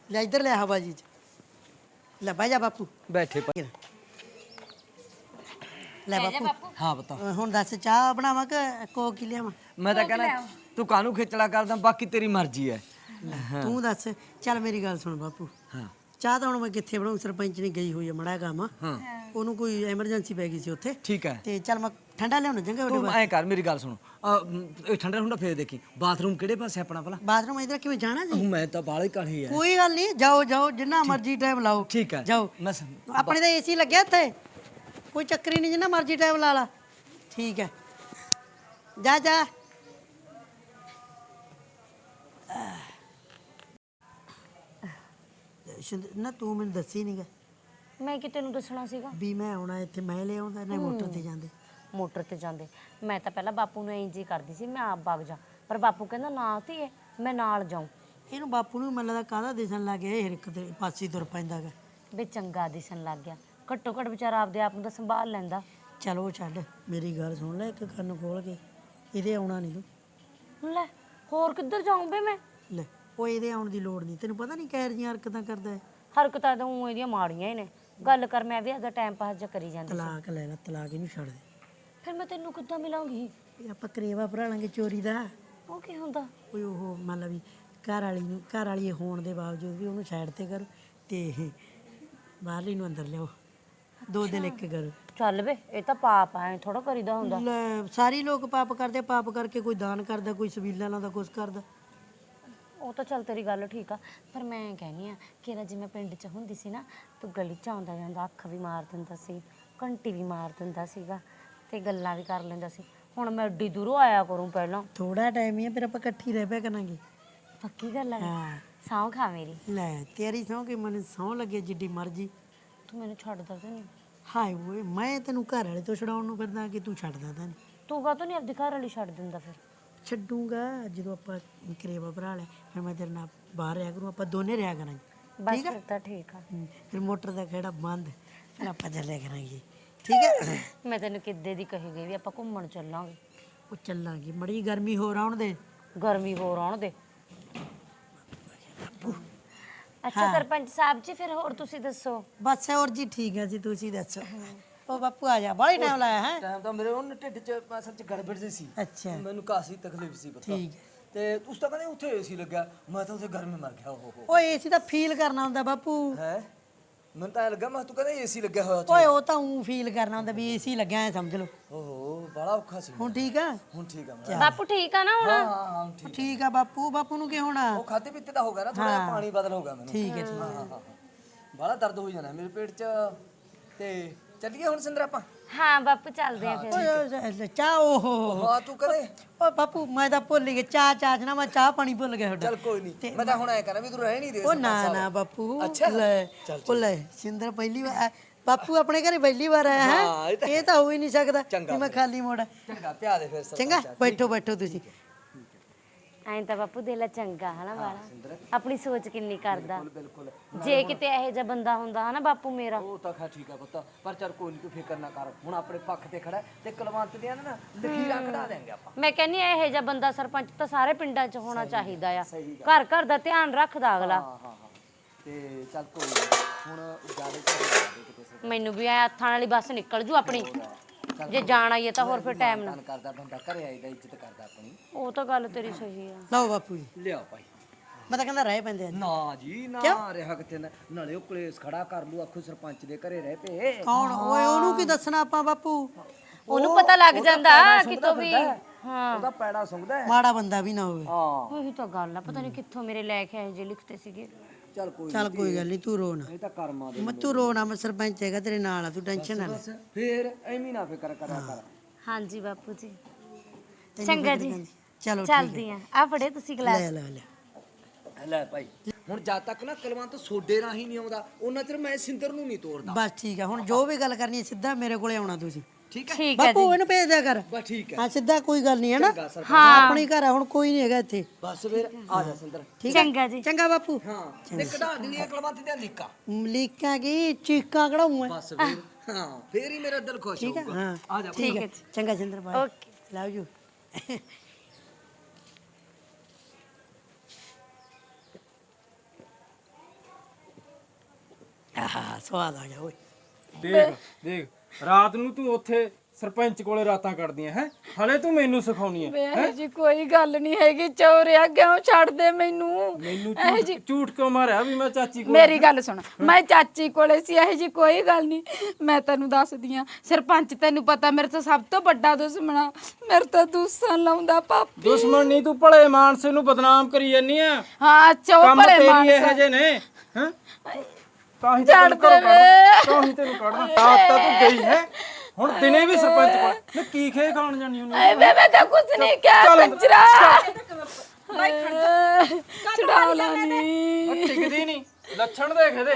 ਲੈ ਇੱਧਰ ਲੈ ਹਵਾ ਜੀ ਚ ਲੈ ਬਹਿ ਜਾ ਬਾਪੂ ਬੈਠੇ ਭਾਈ ਲੈ ਬਾਪੂ ਹਾਂ ਬਤਾ ਅ, ਹੁਣ ਦੱਸ ਚਾਹ ਬਣਾਵਾਂ ਕਿ ਕੋਕ ਹੀ ਲਿਆਵਾਂ ਮੈਂ ਤਾਂ ਕਹਿੰਦਾ ਤੂੰ ਕਾਹਨੂੰ ਖੇਚਲਾ ਕਰਦਾ? ਬਾਕੀ ਤੇਰੀ ਮਰਜ਼ੀ ਹੈ। ਤੂੰ ਦੱਸ ਚੱਲ ਮੇਰੀ ਗੱਲ ਸੁਣ ਬਾਪੂ। ਹਾਂ। ਚਾਹ ਤਾਂ ਹੁਣ ਮੈਂ ਕਿੱਥੇ ਬਣਾਉਂ? ਸਰਪੰਚ ਨੇ ਗਈ ਹੋਈ ਹੈ ਮੜਾ ਕੰਮ ਹਾਂ। ਉਹਨੂੰ ਕੋਈ ਐਮਰਜੈਂਸੀ ਪੈ ਗਈ ਸੀ ਉੱਥੇ। ਠੀਕ ਹੈ। ਤੇ ਚੱਲ ਮੈਂ ਠੰਡਾ ਲਿਆਉਣਾ ਚੰਗਾ ਉਹਦੇ ਤੂੰ ਐਂ ਕਰ ਮੇਰੀ ਗੱਲ ਸੁਣ। ਅਹ, ਇਹ ਠੰਡਾ ਠੰਡਾ ਫੇਰ ਦੇਖੀ। ਬਾਥਰੂਮ ਕਿਹੜੇ ਪਾਸੇ ਆਪਣਾ ਭਲਾ? ਬਾਥਰੂਮ ਇਧਰ ਕਿਵੇਂ ਜਾਣਾ ਜੀ? ਮੈਂ ਤਾਂ ਬਾਲੇ ਕਾਲੀ ਹੈ ਕੋਈ ਗੱਲ ਨਹੀਂ ਜਾਓ ਜਾਓ ਜਿੰਨਾ ਮਰਜ਼ੀ ਟਾਈਮ ਲਾਓ। ਠੀਕ ਹੈ। ਜਾਓ। ਮੈਂ ਸਮ- ਆਪਣੇ ਤਾਂ ਏਸੀ ਲੱਗਿਆ ਇੱਥੇ। ਕੋਈ ਚੱਕਰ ਹੀ ਨਹੀਂ ਜਿੰਨਾ ਮਰਜ਼ੀ ਟਾਈਮ ਲਾ ਲਾ। ਠੀਕ ਹੈ। ਜਾ ਜਾ। ਸ਼ਿੰਦ- ਨਾ ਤੂੰ ਮੈਨੂੰ ਦੱਸੀ ਨਹੀਂਗਾ ਮੈਂ ਕਿ ਤੈਨੂੰ ਦੱਸਣਾ ਸੀਗਾ? ਵੀ ਮੈਂ ਆਉਣਾ ਇੱਥੇ ਮੈਂ ਲੈ ਆਉਂਦਾ ਨਾ ਮੋਟਰ ਤੇ ਜਾਂਦੇ। ਮੋਟਰ ਤੇ ਜਾਂਦੇ। ਮੈਂ ਤਾਂ ਪਹਿਲਾਂ ਬਾਪੂ ਨੂੰ ਇੰਜ ਹੀ ਕਰਦੀ ਸੀ ਮੈਂ ਆਪ ਵਗ ਜਾ। ਪਰ ਬਾਪੂ ਕਹਿੰਦਾ ਨਾ ਧੀਏ ਮੈਂ ਨਾਲ ਜਾਉਂ ਇਹਨੂੰ ਬਾਪੂ ਨੂੰ ਮੈਨੂੰ ਲੱਗਦਾ ਕਾਹਦਾ ਦਿਸਣ ਲੱਗ ਗਿਆ ਇਹ ਹਰ ਇੱਕ ਦੇ ਪਾਸੇ ਹੀ ਤੁਰ ਪੈਂਦਾਗਾ ਵੀ ਚੰਗਾ ਦਿਸਣ ਲੱਗ ਗਿਆ। ਘੱਟੋ ਘੱਟ ਵਿਚਾਰਾ ਆਪਦੇ ਆਪ ਨੂੰ ਤਾਂ ਸੰਭਾਲ ਲੈਂਦਾ। ਚਲੋ ਛੱਡ ਮੇਰੀ ਗੱਲ ਸੁਣ ਲੈ ਇੱਕ ਕੰਨ ਖੋਲ ਕੇ। ਇਹਦੇ ਆਉਣਾ ਨਹੀਂ ਤੂੰ। ਲੈ ਹੋਰ ਕਿੱਧਰ ਜਾਉਂ ਬੇ ਮੈਂ? ਲੈ ਉਹ ਇਹਦੇ ਆਉਣ ਦੀ ਲੋੜ ਨਹੀਂ। ਤੈਨੂੰ ਪਤਾ ਨਹੀਂ ਕਹਿਰ ਜੀਆਂ ਹਰਕਤਾਂ ਕਰਦਾ ਹੈ? ਹਰਕਤਾਂ ਤਾਂ ਉਹ ਇਹਦੀਆਂ ਮਾੜੀਆਂ ਹੀ ਨੇ। ਗੱਲ ਕਰ ਮੈਂ ਵੀ ਆਪਦਾ ਟਾਈਮ ਪਾਸ ਜਿਹਾ ਕਰੀ ਜਾਂਦੀ ਤਲਾਕ ਲੈ ਲੈ ਤਲਾਕ ਇਹਨੂੰ ਛੱਡ ਦੇ। ਫਿਰ ਮੈਂ ਤੈਨੂੰ ਕਿੱਦਾਂ ਮਿਲਾਂਗੀ? ਇਹ ਆਪਾਂ ਕਰੇਵਾ ਭਰਾ ਲਾਂਗੇ ਚੋਰੀ ਦਾ। ਉਹ ਕੀ ਹੁੰਦਾ? ਓਏ ਉਹ ਮੰਨ ਲਾ ਵੀ ਘਰ ਵਾਲੀ ਨੂੰ ਘਰ ਵਾਲੀ ਹੋਣ ਦੇ ਬਾਵਜੂਦ ਵੀ ਉਹਨੂੰ ਸਾਈਡ ਤੇ ਕਰੋ ਤੇ ਬਾਹਰਲੀ ਨੂੰ ਅੰਦਰ ਲਿਆਓ। ਦੋ ਦਿਲ ਇੱਕ ਕਰੋ। ਚੱਲ ਵੇ ਇਹ ਤਾਂ ਪਾਪ ਐ ਥੋੜਾ ਕਰੀਦਾ ਹੁੰਦਾ। ਲੈ ਸਾਰੀ ਲੋਕ ਪਾਪ ਕਰਦੇ ਪਾਪ ਕਰਕੇ ਕੋਈ ਦਾਨ ਕਰਦਾ ਕੋਈ ਸਬੀਲਾਂ ਲਾਉਂਦਾ ਕੁਛ ਕਰਦਾ। ਉਹ ਤਾਂ ਚੱਲ ਤੇਰੀ ਗੱਲ ਠੀਕ ਆ ਪਰ ਮੈਂ ਕਹਿੰਨੀ ਆ ਕਿ ਨਾ ਜਿਵੇਂ ਪਿੰਡ 'ਚ ਹੁੰਦੀ ਸੀ ਨਾ ਤੂੰ ਗਲੀ 'ਚ ਆਉਂਦਾ ਜਾਂਦਾ ਅੱਖ ਵੀ ਮਾਰ ਦਿੰਦਾ ਸੀ ਘੰਟੀ ਵੀ ਮਾਰ ਦਿੰਦਾ ਸੀਗਾ ਤੇ ਗੱਲਾਂ ਵੀ ਕਰ ਲੈਂਦਾ ਸੀ। ਹੁਣ ਮੈਂ ਏਡੀ ਦੂਰੋਂ ਆਇਆ ਕਰੂੰ ਪਹਿਲਾਂ। ਥੋੜਾ ਟਾਈਮ ਹੀ ਆ ਫਿਰ ਆਪਾਂ ਇਕੱਠੀ ਰਹਿ ਪਿਆ ਕਰਾਂਗੇ। ਪੱਕੀ ਗੱਲ ਹੈ ਹਾਂ। ਸੌਂ ਖਾ ਮੇਰੀ। ਲੈ ਤੇਰੀ ਸਹੁੰ ਕਿ ਮੈਨੂੰ ਸਹੁੰ ਲੱਗੇ ਜਿੱਡੀ ਮਰਜ਼ੀ। ਤੂੰ ਮੈਨੂੰ ਛੱਡਦਾ ਤੇ ਨਹੀਂ ਹਾਏ ਓਏ ਮੈਂ ਤੈਨੂੰ ਘਰ ਵਾਲੇ ਤੋਂ ਛਡਾਉਣ ਨੂੰ ਫਿਰਦਾ ਕਿ ਤੂੰ ਛੱਡਦਾ ਤਾਂ ਨਹੀਂ ਤੂੰ ਕਾਹਤੋਂ ਨਹੀਂ ਆਪਦੀ ਘਰ ਵਾਲੀ ਛੱਡ ਦਿੰਦਾ ਫਿਰ? ਛੱਡੂਗਾ ਜਦੋਂ ਆਪਾਂ ਕਰੇਵਾ ਭਰਾ ਲੈ ਫਿਰ ਮੈਂ ਤੇਰੇ ਨਾਲ ਬਾਹਰ ਰਿਹਾ ਕਰੂੰ ਆਪਾਂ ਦੋਨੇ ਰਿਹਾ ਕਰਾਂਗੇ। ਬਸ ਫਿਰ ਤਾਂ ਠੀਕ ਆ। ਹਮ, ਫਿਰ ਮੋਟਰ ਦਾ ਖੇੜਾ ਬੰਦ ਫਿਰ ਆਪਾਂ ਚੱਲਿਆ ਕਰਾਂਗੇ। ਠੀਕ ਹੈ ਮੈਂ ਤੈਨੂੰ ਕਿੱਦੇ ਦੀ ਕਹੀ ਗਈ ਵੀ ਆਪਾਂ ਘੁੰਮਣ ਚੱਲਾਂਗੇ। ਉਹ ਚੱਲਾਂਗੇ ਮੜੀ ਗਰਮੀ ਹੋ ਆਉਣ ਦੇ। ਗਰਮੀ ਹੋਰ ਆਉਣ ਦੇ। ਅੱਛਾ ਸਰਪੰਚ ਸਾਹਿਬ ਜੀ ਫਿਰ ਹੋਰ ਤੁਸੀਂ ਦੱਸੋ? ਬਸ ਹੋਰ ਜੀ ਠੀਕ ਹੈ ਜੀ ਤੁਸੀਂ ਦੱਸੋ। ਉਹ ਬਾਪੂ ਆ ਜਾ ਬੜਾ ਟਾਈਮ ਲਾਇਆ ਹੈ? ਟਾਈਮ ਤਾਂ ਮੇਰੇ ਉਹ ਢਿੱਡ 'ਚ ਅਸਲ 'ਚ ਗੜਬੜ ਜਿਹੀ ਸੀ। ਅੱਛਾ। ਮੈਨੂੰ ਕਾਸੀ ਤਕਲੀਫ ਸੀ ਪਤਾ ਠੀਕ ਹੈ। ਤੇ ਉਸ ਤਾਂ ਕਹਿੰਦੇ ਉੱਥੇ ਏਸੀ ਲੱਗਿਆ ਮੈਂ ਤਾਂ ਉੱਥੇ ਗਰਮੀ ਮਰ ਗਿਆ ਹੋ ਹੋ। ਓਏ ਏਸੀ ਤਾਂ ਫੀਲ ਕਰਨਾ ਹੁੰਦਾ ਬਾਪੂ। ਹੈ? ਮੈਨੂੰ ਤਾਂ ਐਂ ਲੱਗਾ ਮੈਂ ਤੂੰ ਕਹਿੰਦਾ ਏਸੀ ਲੱਗਿਆ ਹੋਇਆ ਉੱਥੇ। ਓਏ ਉਹ ਤਾਂ ਉਹ ਫੀਲ ਕਰਨਾ ਹੁੰਦਾ ਵੀ ਏਸੀ ਲੱਗਿਆ ਹੈ ਸਮਝ ਲਓ। ਓਹੋ ਬੜਾ ਔਖਾ ਸੀ। ਹੁਣ ਠੀਕ ਆ? ਹੁਣ ਠੀਕ ਆ ਮੈਂ ਬਾਪੂ ਠੀਕ ਆ ਨਾ ਹੁਣ? ਹਾਂ ਹਾਂ ਹਾਂ ਠੀਕ ਠੀਕ ਆ ਬਾਪੂ ਬਾਪੂ ਨੂੰ ਕੀ ਹੋਣਾ? ਉਹ ਖਾਦੇ ਪੀਤੇ ਦਾ ਹੋ ਗਿਆ ਨਾ ਥੋੜਾ ਜਿਹਾ ਪਾਣੀ ਬਦਲ ਹੋ ਗਿਆ ਮੈਨੂੰ। ਠੀਕ ਹੈ ਠੀਕ ਹਾਂ ਹਾਂ ਹਾਂ। ਬੜਾ ਦਰਦ ਹੋਈ ਜਾਣਾ ਮੇਰੇ ਪੇਟ 'ਚ। ਤੇ ਚੱਲੀਏ ਹੁਣ ਸਿੰਦਰ ਆਪਾਂ। ਹਾਂ ਬਾਪੂ ਚੱਲਦੇ ਆ ਫਿਰ। ਓਏ ਚਾਹ ਓਹੋ ਹਾਂ ਤੂੰ ਕਰੇ? ਓ ਬਾਪੂ ਮੈਂ ਤਾਂ ਭੁੱਲ ਗਿਆ ਚਾਹ ਚਾਹ 'ਚ ਨਾ ਮੈਂ ਚਾਹ ਪਾਣੀ ਭੁੱਲ ਗਿਆ ਤੁਹਾਡਾ। ਚੱਲ ਕੋਈ ਨਹੀਂ ਮੈਂ ਤਾਂ ਹੁਣ ਐ ਕਰਾਂ ਵੀ ਤੂੰ ਰਹਿ ਨਹੀਂ ਦੇ ਉਹ ਨਾ ਨਾ ਬਾਪੂ। ਲੈ ਉਹ ਲੈ ਸਿੰਦਰ ਪਹਿਲੀ ਵਾਰ ਆ- ਬਾਪੂ ਆਪਣੇ ਘਰੇ ਪਹਿਲੀ ਵਾਰ ਆਇਆ ਹਾਂ, ਇਹ ਤਾਂ- ਹੋ ਹੀ ਨਹੀਂ ਸਕਦਾ ਕਿ ਮੈਂ ਖਾਲੀ ਮੋੜਾ ਚੰਗਾ ਪਿਆ ਦੇ ਫਿਰ ਚੰਗਾ ਬੈਠੋ ਬੈਠੋ ਤੁਸੀਂ। ਐਂ ਤਾਂ ਬਾਪੂ ਦਿਲ ਚੰਗਾ ਹਨਾ ਵਾਲਾ ਆਪਣੀ ਸੋਚ ਕਿੰਨੀ ਕਰਦਾ। ਬਿਲਕੁਲ। ਜੇ ਕਿਤੇ ਇਹੋ ਜਿਹਾ ਬੰਦਾ ਹੁੰਦਾ ਹਨਾ ਬਾਪੂ ਮੇਰਾ? ਉਹ ਤਾਂ ਖਾ ਠੀਕ ਆ ਪੁੱਤ ਪਰ ਚੱਲ ਕੋਈ ਨਹੀਂ ਤੂੰ ਫਿਕਰ ਨਾ ਕਰ। ਹੁਣ ਆਪਣੇ ਪੱਖ ਤੇ ਖੜਾ ਤੇ ਕੁਲਵੰਤ ਦੀਆਂ ਨਾ ਲਖੀਰਾਂ ਕਢਾ ਦੇਾਂਗੇ ਆਪਾਂ। ਮੈਂ ਕਹਿੰਨੀ ਇਹੋ ਜਿਹਾ ਬੰਦਾ ਸਰਪੰਚ ਤਾਂ ਸਾਰੇ ਪਿੰਡਾਂ 'ਚ ਹੋਣਾ ਚਾਹੀਦਾ ਆ। ਘਰ ਘਰ ਦਾ ਧਿਆਨ ਰੱਖਦਾ ਅਗਲਾ। ਹਾਂ ਹਾਂ। ਹਾਂ ਤੇ ਚੱਲ ਕੋਈ ਹੁਣ ਜ਼ਿਆਦਾ ਮੈਨੂੰ ਵੀ ਐ ਹੱਥਾਂ ਵਾਲੀ ਬੱਸ ਨਿਕਲ ਜੂ ਆਪਣੀ। ਜੇ ਜਾਣਾ ਹੀ ਹੈ ਤਾਂ ਹੋਰ ਫਿਰ ਟਾਈਮ ਨਾ ਕਰਦਾ ਬੰਦਾ ਘਰੇ ਆਈਦਾ ਇੱਜ਼ਤ ਕਰਦਾ ਆਪਣੀ। ਉਹ ਤਾਂ ਗੱਲ ਤੇਰੀ ਸਹੀ ਆ। ਲਓ ਬਾਪੂ ਜੀ। ਲਿਆ ਭਾਈ। ਮੈਂ ਤਾਂ ਕਹਿੰਦਾ ਰਹਿ ਪੈਂਦੇ ਆ। ਨਾ ਜੀ ਨਾ ਰਿਹਾ ਕਿਤੇ ਨਾ। ਨਾਲੇ ਉਹ ਕਲੇਸ਼ ਖੜਾ ਕਰ ਲੂ ਆਖੂ ਸਰਪੰਚ ਦੇ ਘਰੇ ਰਹਿ ਪਏ। ਕੌਣ? ਓਏ ਉਹਨੂੰ ਕੀ ਦੱਸਣਾ ਆਪਾਂ ਬਾਪੂ? ਉਹਨੂੰ ਪਤਾ ਲੱਗ ਜਾਂਦਾ ਕਿਤੋਂ ਵੀ। ਹਾਂ। ਉਹਦਾ ਪੈੜਾ ਸੁੰਘਦਾ ਹੈ ਮਾੜਾ ਬੰਦਾ ਵੀ ਨਾ ਹੋਵੇ। ਹਾਂ। ਉਹੀ ਤਾਂ ਗੱਲ ਆ ਪਤਾ ਨਹੀਂ ਕਿੱਥੋਂ ਮੇਰੇ ਲੈ ਕੇ ਆਏ ਜੇ ਲਿਖਤੇ ਸੀਗੇ। ਚੱਲ ਕੋਈ ਚੱਲ ਕੋਈ ਗੱਲ ਨਹੀਂ ਤੂੰ ਰੋ ਨਾ। ਇਹ ਤਾਂ ਕਰਮਾਂ ਦੇ ਮੈਂ ਤੂੰ ਰੋ ਨਾ ਮੈਂ ਸਰਪੰਚ ਹੈਗਾ ਤੇਰੇ ਨਾਲ ਆ ਤੂੰ ਟੈਨਸ਼ਨ ਨਾ ਲੈ। ਬਸ ਫੇਰ ਐਵੇਂ ਨਾ ਫਿਕਰ ਕਰਿਆ ਕਰ। ਹਾਂਜੀ ਬਾਪੂ ਜੀ। ਤੈਨੂੰ ਚੰਗਾ ਫਿਕਰ ਜੀ। ਕਰਨੀ। ਚਲੋ ਠੀਕ ਚੱਲਦੀ ਆ। ਆ ਫੜੇ ਤੁਸੀਂ ਗਲਾਸ। ਲੈ ਲੈ ਲੈ। ਲੈ ਭਾਈ ਹੁਣ ਜਦ ਤੱਕ ਨਾ ਕੁਲਵੰਤ ਸੋਡੇ ਰਾਹੀਂ ਨਹੀਂ ਆਉਂਦਾ ਉਹਨਾਂ ਚਿਰ ਮੈਂ ਸਿੰਦਰ ਨੂੰ ਨਹੀਂ ਤੋੜਦਾ ਬਸ ਠੀਕ ਆ ਹੁਣ ਜੋ ਵੀ ਗੱਲ ਕਰਨੀ ਹੈ ਸਿੱਧਾ ਮੇਰੇ ਕੋਲੇ ਆਉਣਾ ਤੁਸੀਂ। ਠੀਕ ਹੈ? ਠੀਕ ਹੈ ਬਾਪੂ ਇਹਨੂੰ ਭੇਜ ਦਿਆ ਕਰ। ਬਸ ਠੀਕ ਹੈ। ਹਾਂ ਸਿੱਧਾ ਕੋਈ ਗੱਲ ਨਹੀਂ ਹੈ ਨਾ? ਚੰਗਾ ਸਰ ਆਪਣੀ ਘਰ ਆ ਹੁਣ ਕੋਈ ਨਹੀਂ ਹੈਗਾ ਇੱਥੇ। ਬਸ ਫੇਰ ਆ ਜਾ ਸਿੰਦਰ। ਠੀਕ ਹੈ? ਚੰਗਾ ਜੀ। ਚੰਗਾ ਬਾਪੂ। ਹਾਂ ਤੇ ਕਢਾ ਦੇਣੀ ਹੈ ਕੁਲਵੰਤ ਦੀਆਂ ਲੀਕਾਂ। ਲੀਕਾਂ ਕੀ? ਚੀਕਾਂ ਕਢਾਉਂ ਮੈਂ? ਬਸ ਫੇਰ ਹਾਂ ਫੇਰ ਹੀ ਮੇਰਾ ਦਿਲ ਖੁਸ਼ ਠੀਕ ਹੈ? ਹੋਊਗਾ। ਹਾਂ ਆ ਜਾ ਠੀਕ ਹੈ। ਚੰਗਾ ਸਿੰਦਰ ਬਾਈ ਓਕੇ। Love you. ਆਹ ਸਵਾਦ ਆ ਗਿਆ ਓਏ। ਦੇਖ ਦੇਖ। ਰਾਤ ਨੂੰ ਤੂੰ ਉੱਥੇ ਸਰਪੰਚ ਕੋਲੇ ਰਾਤਾਂ ਕੱਢਦੀਆਂ ਹੈ? ਹਲੇ ਤੂੰ ਮੈਨੂੰ ਸਿਖਾਉਣੀ ਹੈ? ਇਹ ਜੀ ਕੋਈ ਗੱਲ ਨਹੀਂ ਹੈਗੀ ਚੋਰਿਆ ਕਿਉਂ ਛੱਡ ਦੇ ਮੈਨੂੰ? ਮੈਨੂੰ ਝੂਠ ਝੂਠ ਕਿਉਂ ਮਾਰਿਆ ਵੀ ਮੈਂ ਚਾਚੀ ਕੋਲ? ਮੇਰੀ ਗੱਲ ਸੁਣ ਮੈਂ ਚਾਚੀ ਕੋਲੇ ਸੀ ਇਹ ਜੀ ਕੋਈ ਗੱਲ ਨਹੀਂ। ਮੈਂ ਤੈਨੂੰ ਦੱਸਦੀ ਆ ਸਰਪੰਚ ਤੈਨੂੰ ਪਤਾ ਮੇਰੇ ਤੋਂ ਸਭ ਤੋਂ ਵੱਡਾ ਦੁਸ਼ਮਣ ਮੇਰੇ ਤੋਂ ਦੂਸਣ ਲਾਉਂਦਾ ਪਾਪੀ। ਦੁਸ਼ਮਣ ਨਹੀਂ ਤੂੰ ਭਲੇ ਮਾਨਸੇ ਨੂੰ ਬਦਨਾਮ ਕਰੀ ਜਾਨੀ ਆ। ਹਾਂ ਕੰਮ ਭਲੇ ਤੇਰੀ ਮਾਨਸ। ਇਹੋ ਜਿਹੇ ਨੇ ਹੈ? ਤਾਂ ਹੀ ਤੈਨੂੰ ਘਰੋਂ ਕੱਢਦਾ ਤਾਂ ਹੀ ਤੈਨੂੰ ਕੱਢਦਾ ਰਾਤ ਤਾਂ ਤੂੰ ਗਈ ਹੈ? ਹੁਣ ਦਿਨੇ ਵੀ ਸਰਪੰਚ ਕੋਲ। ਮੈਂ ਕੀ ਖੇ ਖਾਣ ਜਾਣੀ ਉਹਨੂੰ ਐ ਵੇ ਮੈਂ ਤਾਂ ਕੁਝ ਨਹੀਂ ਕਿਹਾ ਚੱਲ। ਕੰਜਰਾ। ਛੁਡਾ ਲਾਨੀ। ਉਹ ਟਿਕਦੀ ਨਹੀਂ। ਲੱਛਣ ਦੇਖ ਇਹਦੇ।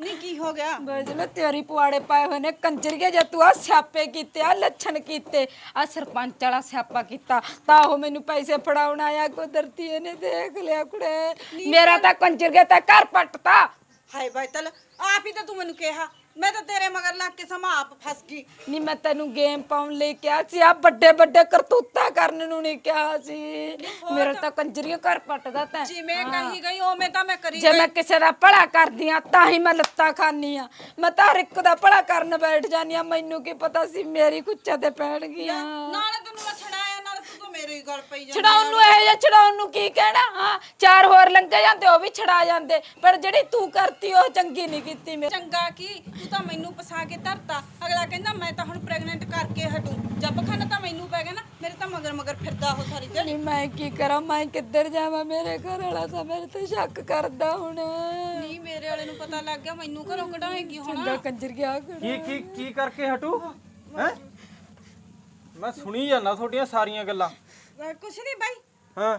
ਨਹੀਂ ਕੀ ਹੋ ਗਿਆ? ਬਜ ਮੈਂ ਤੇਰੀ ਪੁਆੜੇ ਪਾਏ ਹੋਏ ਨੇ ਕੰਜਰੀਏ ਜੇ ਤੂੰ ਆ ਸਿਆਪੇ ਕੀਤੇ ਆ ਲੱਛਣ ਕੀਤੇ ਆ ਸਰਪੰਚ ਵਾਲਾ ਸਿਆਪਾ ਕੀਤਾ ਤਾਂ ਉਹ ਮੈਨੂੰ ਪੈਸੇ ਫੜਾਉਣ ਆਇਆ ਕੁਦਰਤੀ ਇਹਨੇ ਦੇਖ ਲਿਆ ਕੁੜੇ। ਮੇਰਾ ਤਾਂ ਕੰਜਰੀਏ ਤਾਂ ਘਰ ਪੱਟਤਾ। ਹਾਏ ਬੈਤਲ ਆਪ ਹੀ ਤਾਂ ਤੂੰ ਮੈਨੂੰ ਕਿਹਾ। ਮੈਂ ਤਾਂ ਤੇਰੇ ਮਗਰ ਲੱਗ ਕੇ ਸਮਾਂ ਆਪ ਫਸ ਗਈ। ਨਹੀਂ ਮੈਂ ਤੈਨੂੰ ਗੇਮ ਪਾਉਣ ਲਈ ਕਿਹਾ ਸੀ ਆ ਵੱਡੇ ਵੱਡੇ ਕਰਤੂਤਾ ਕਰਨ ਨੂੰ ਨਹੀਂ ਕਿਹਾ ਸੀ। ਮੇਰਾ ਤਾਂ ਕੰਜਰੀਏ ਘਰ ਪੱਟਦਾ ਤੈਂ। ਜਿਵੇਂ ਕਹੀ ਗਈ ਉਵੇਂ ਤਾਂ ਮੈਂ ਕਰੀ ਜੇ ਮੈਂ ਕਿਸੇ ਦਾ ਭਲਾ ਕਰਦੀ ਆ ਤਾਂ ਹੀ ਮੈਂ ਲੱਤਾਂ ਖਾਨੀ ਆ ਮੈਂ ਤਾਂ ਹਰ ਇੱਕ ਦਾ ਭਲਾ ਕਰਨ ਬੈਠ ਜਾਨੀ ਆ ਮੈਨੂੰ ਕੀ ਪਤਾ ਸੀ ਮੇਰੀ ਕੁੱਚਾ ਤੇ ਪੈਣਗੀਆਂ ਨਾਲੇ ਤੈਨੂੰ ਪਈ ਛਡਾਉਣ ਨੂੰ ਇਹ ਜਾਂ ਛਡਾਉਣ ਨੂੰ ਕੀ ਕਹਿਣਾ? ਹਾਂ ਚਾਰ ਹੋਰ ਲੰਘੇ ਜਾਂਦੇ ਉਹ ਵੀ ਛਡਾ ਜਾਂਦੇ। ਪਰ ਜਿਹੜੀ ਤੂੰ ਕਰਤੀ ਉਹ ਚੰਗੀ ਨਹੀਂ ਕੀਤੀ ਮੇਰੇ ਚੰਗਾ ਕੀ? ਤੂੰ ਤਾਂ ਮੈਨੂੰ ਫਸਾ ਕੇ ਧਰਤਾ। ਅਗਲਾ ਕਹਿੰਦਾ ਮੈਂ ਤਾਂ ਹੁਣ ਪ੍ਰੈਗਨੈਂਟ ਕਰਕੇ ਹਟੂ। ਜੱਬ ਖਾਨਾ ਤਾਂ ਮੈਨੂੰ ਪੈ ਗਿਆ ਨਾ ਮੇਰੇ ਤਾਂ ਮਗਰ ਮਗਰ ਫਿਰਦਾ ਉਹ ਸਾਰੀ ਦਿਹਾੜੀ। ਨਹੀਂ ਮੈਂ ਕੀ ਕਰਾਂ? ਮੈਂ ਕਿੱਧਰ ਜਾਵਾਂ? ਮੇਰੇ ਘਰ ਵਾਲਾ ਤਾਂ ਮੇਰੇ ਤੇ ਸ਼ੱਕ ਕਰਦਾ ਹੁਣ। ਨਹੀਂ ਮੇਰੇ ਵਾਲੇ ਨੂੰ ਪਤਾ ਲੱਗ ਗਿਆ ਮੈਨੂੰ ਘਰੋਂ ਕਢਾਏਗੀ ਹੁਣ। ਚੰਗਾ ਕੰਜਰ ਗਿਆ ਕੀ ਕੀ ਕੀ ਕਰਕੇ ਹਟੂ? ਹੈ? ਮੈਂ ਸੁਣੀ ਜਾਂਦਾ ਤੁਹਾਡੀਆਂ ਸਾਰੀਆਂ ਗੱਲਾਂ। ਕੁਛ ਨਹੀਂ ਬਾਈ। ਹਾਂ।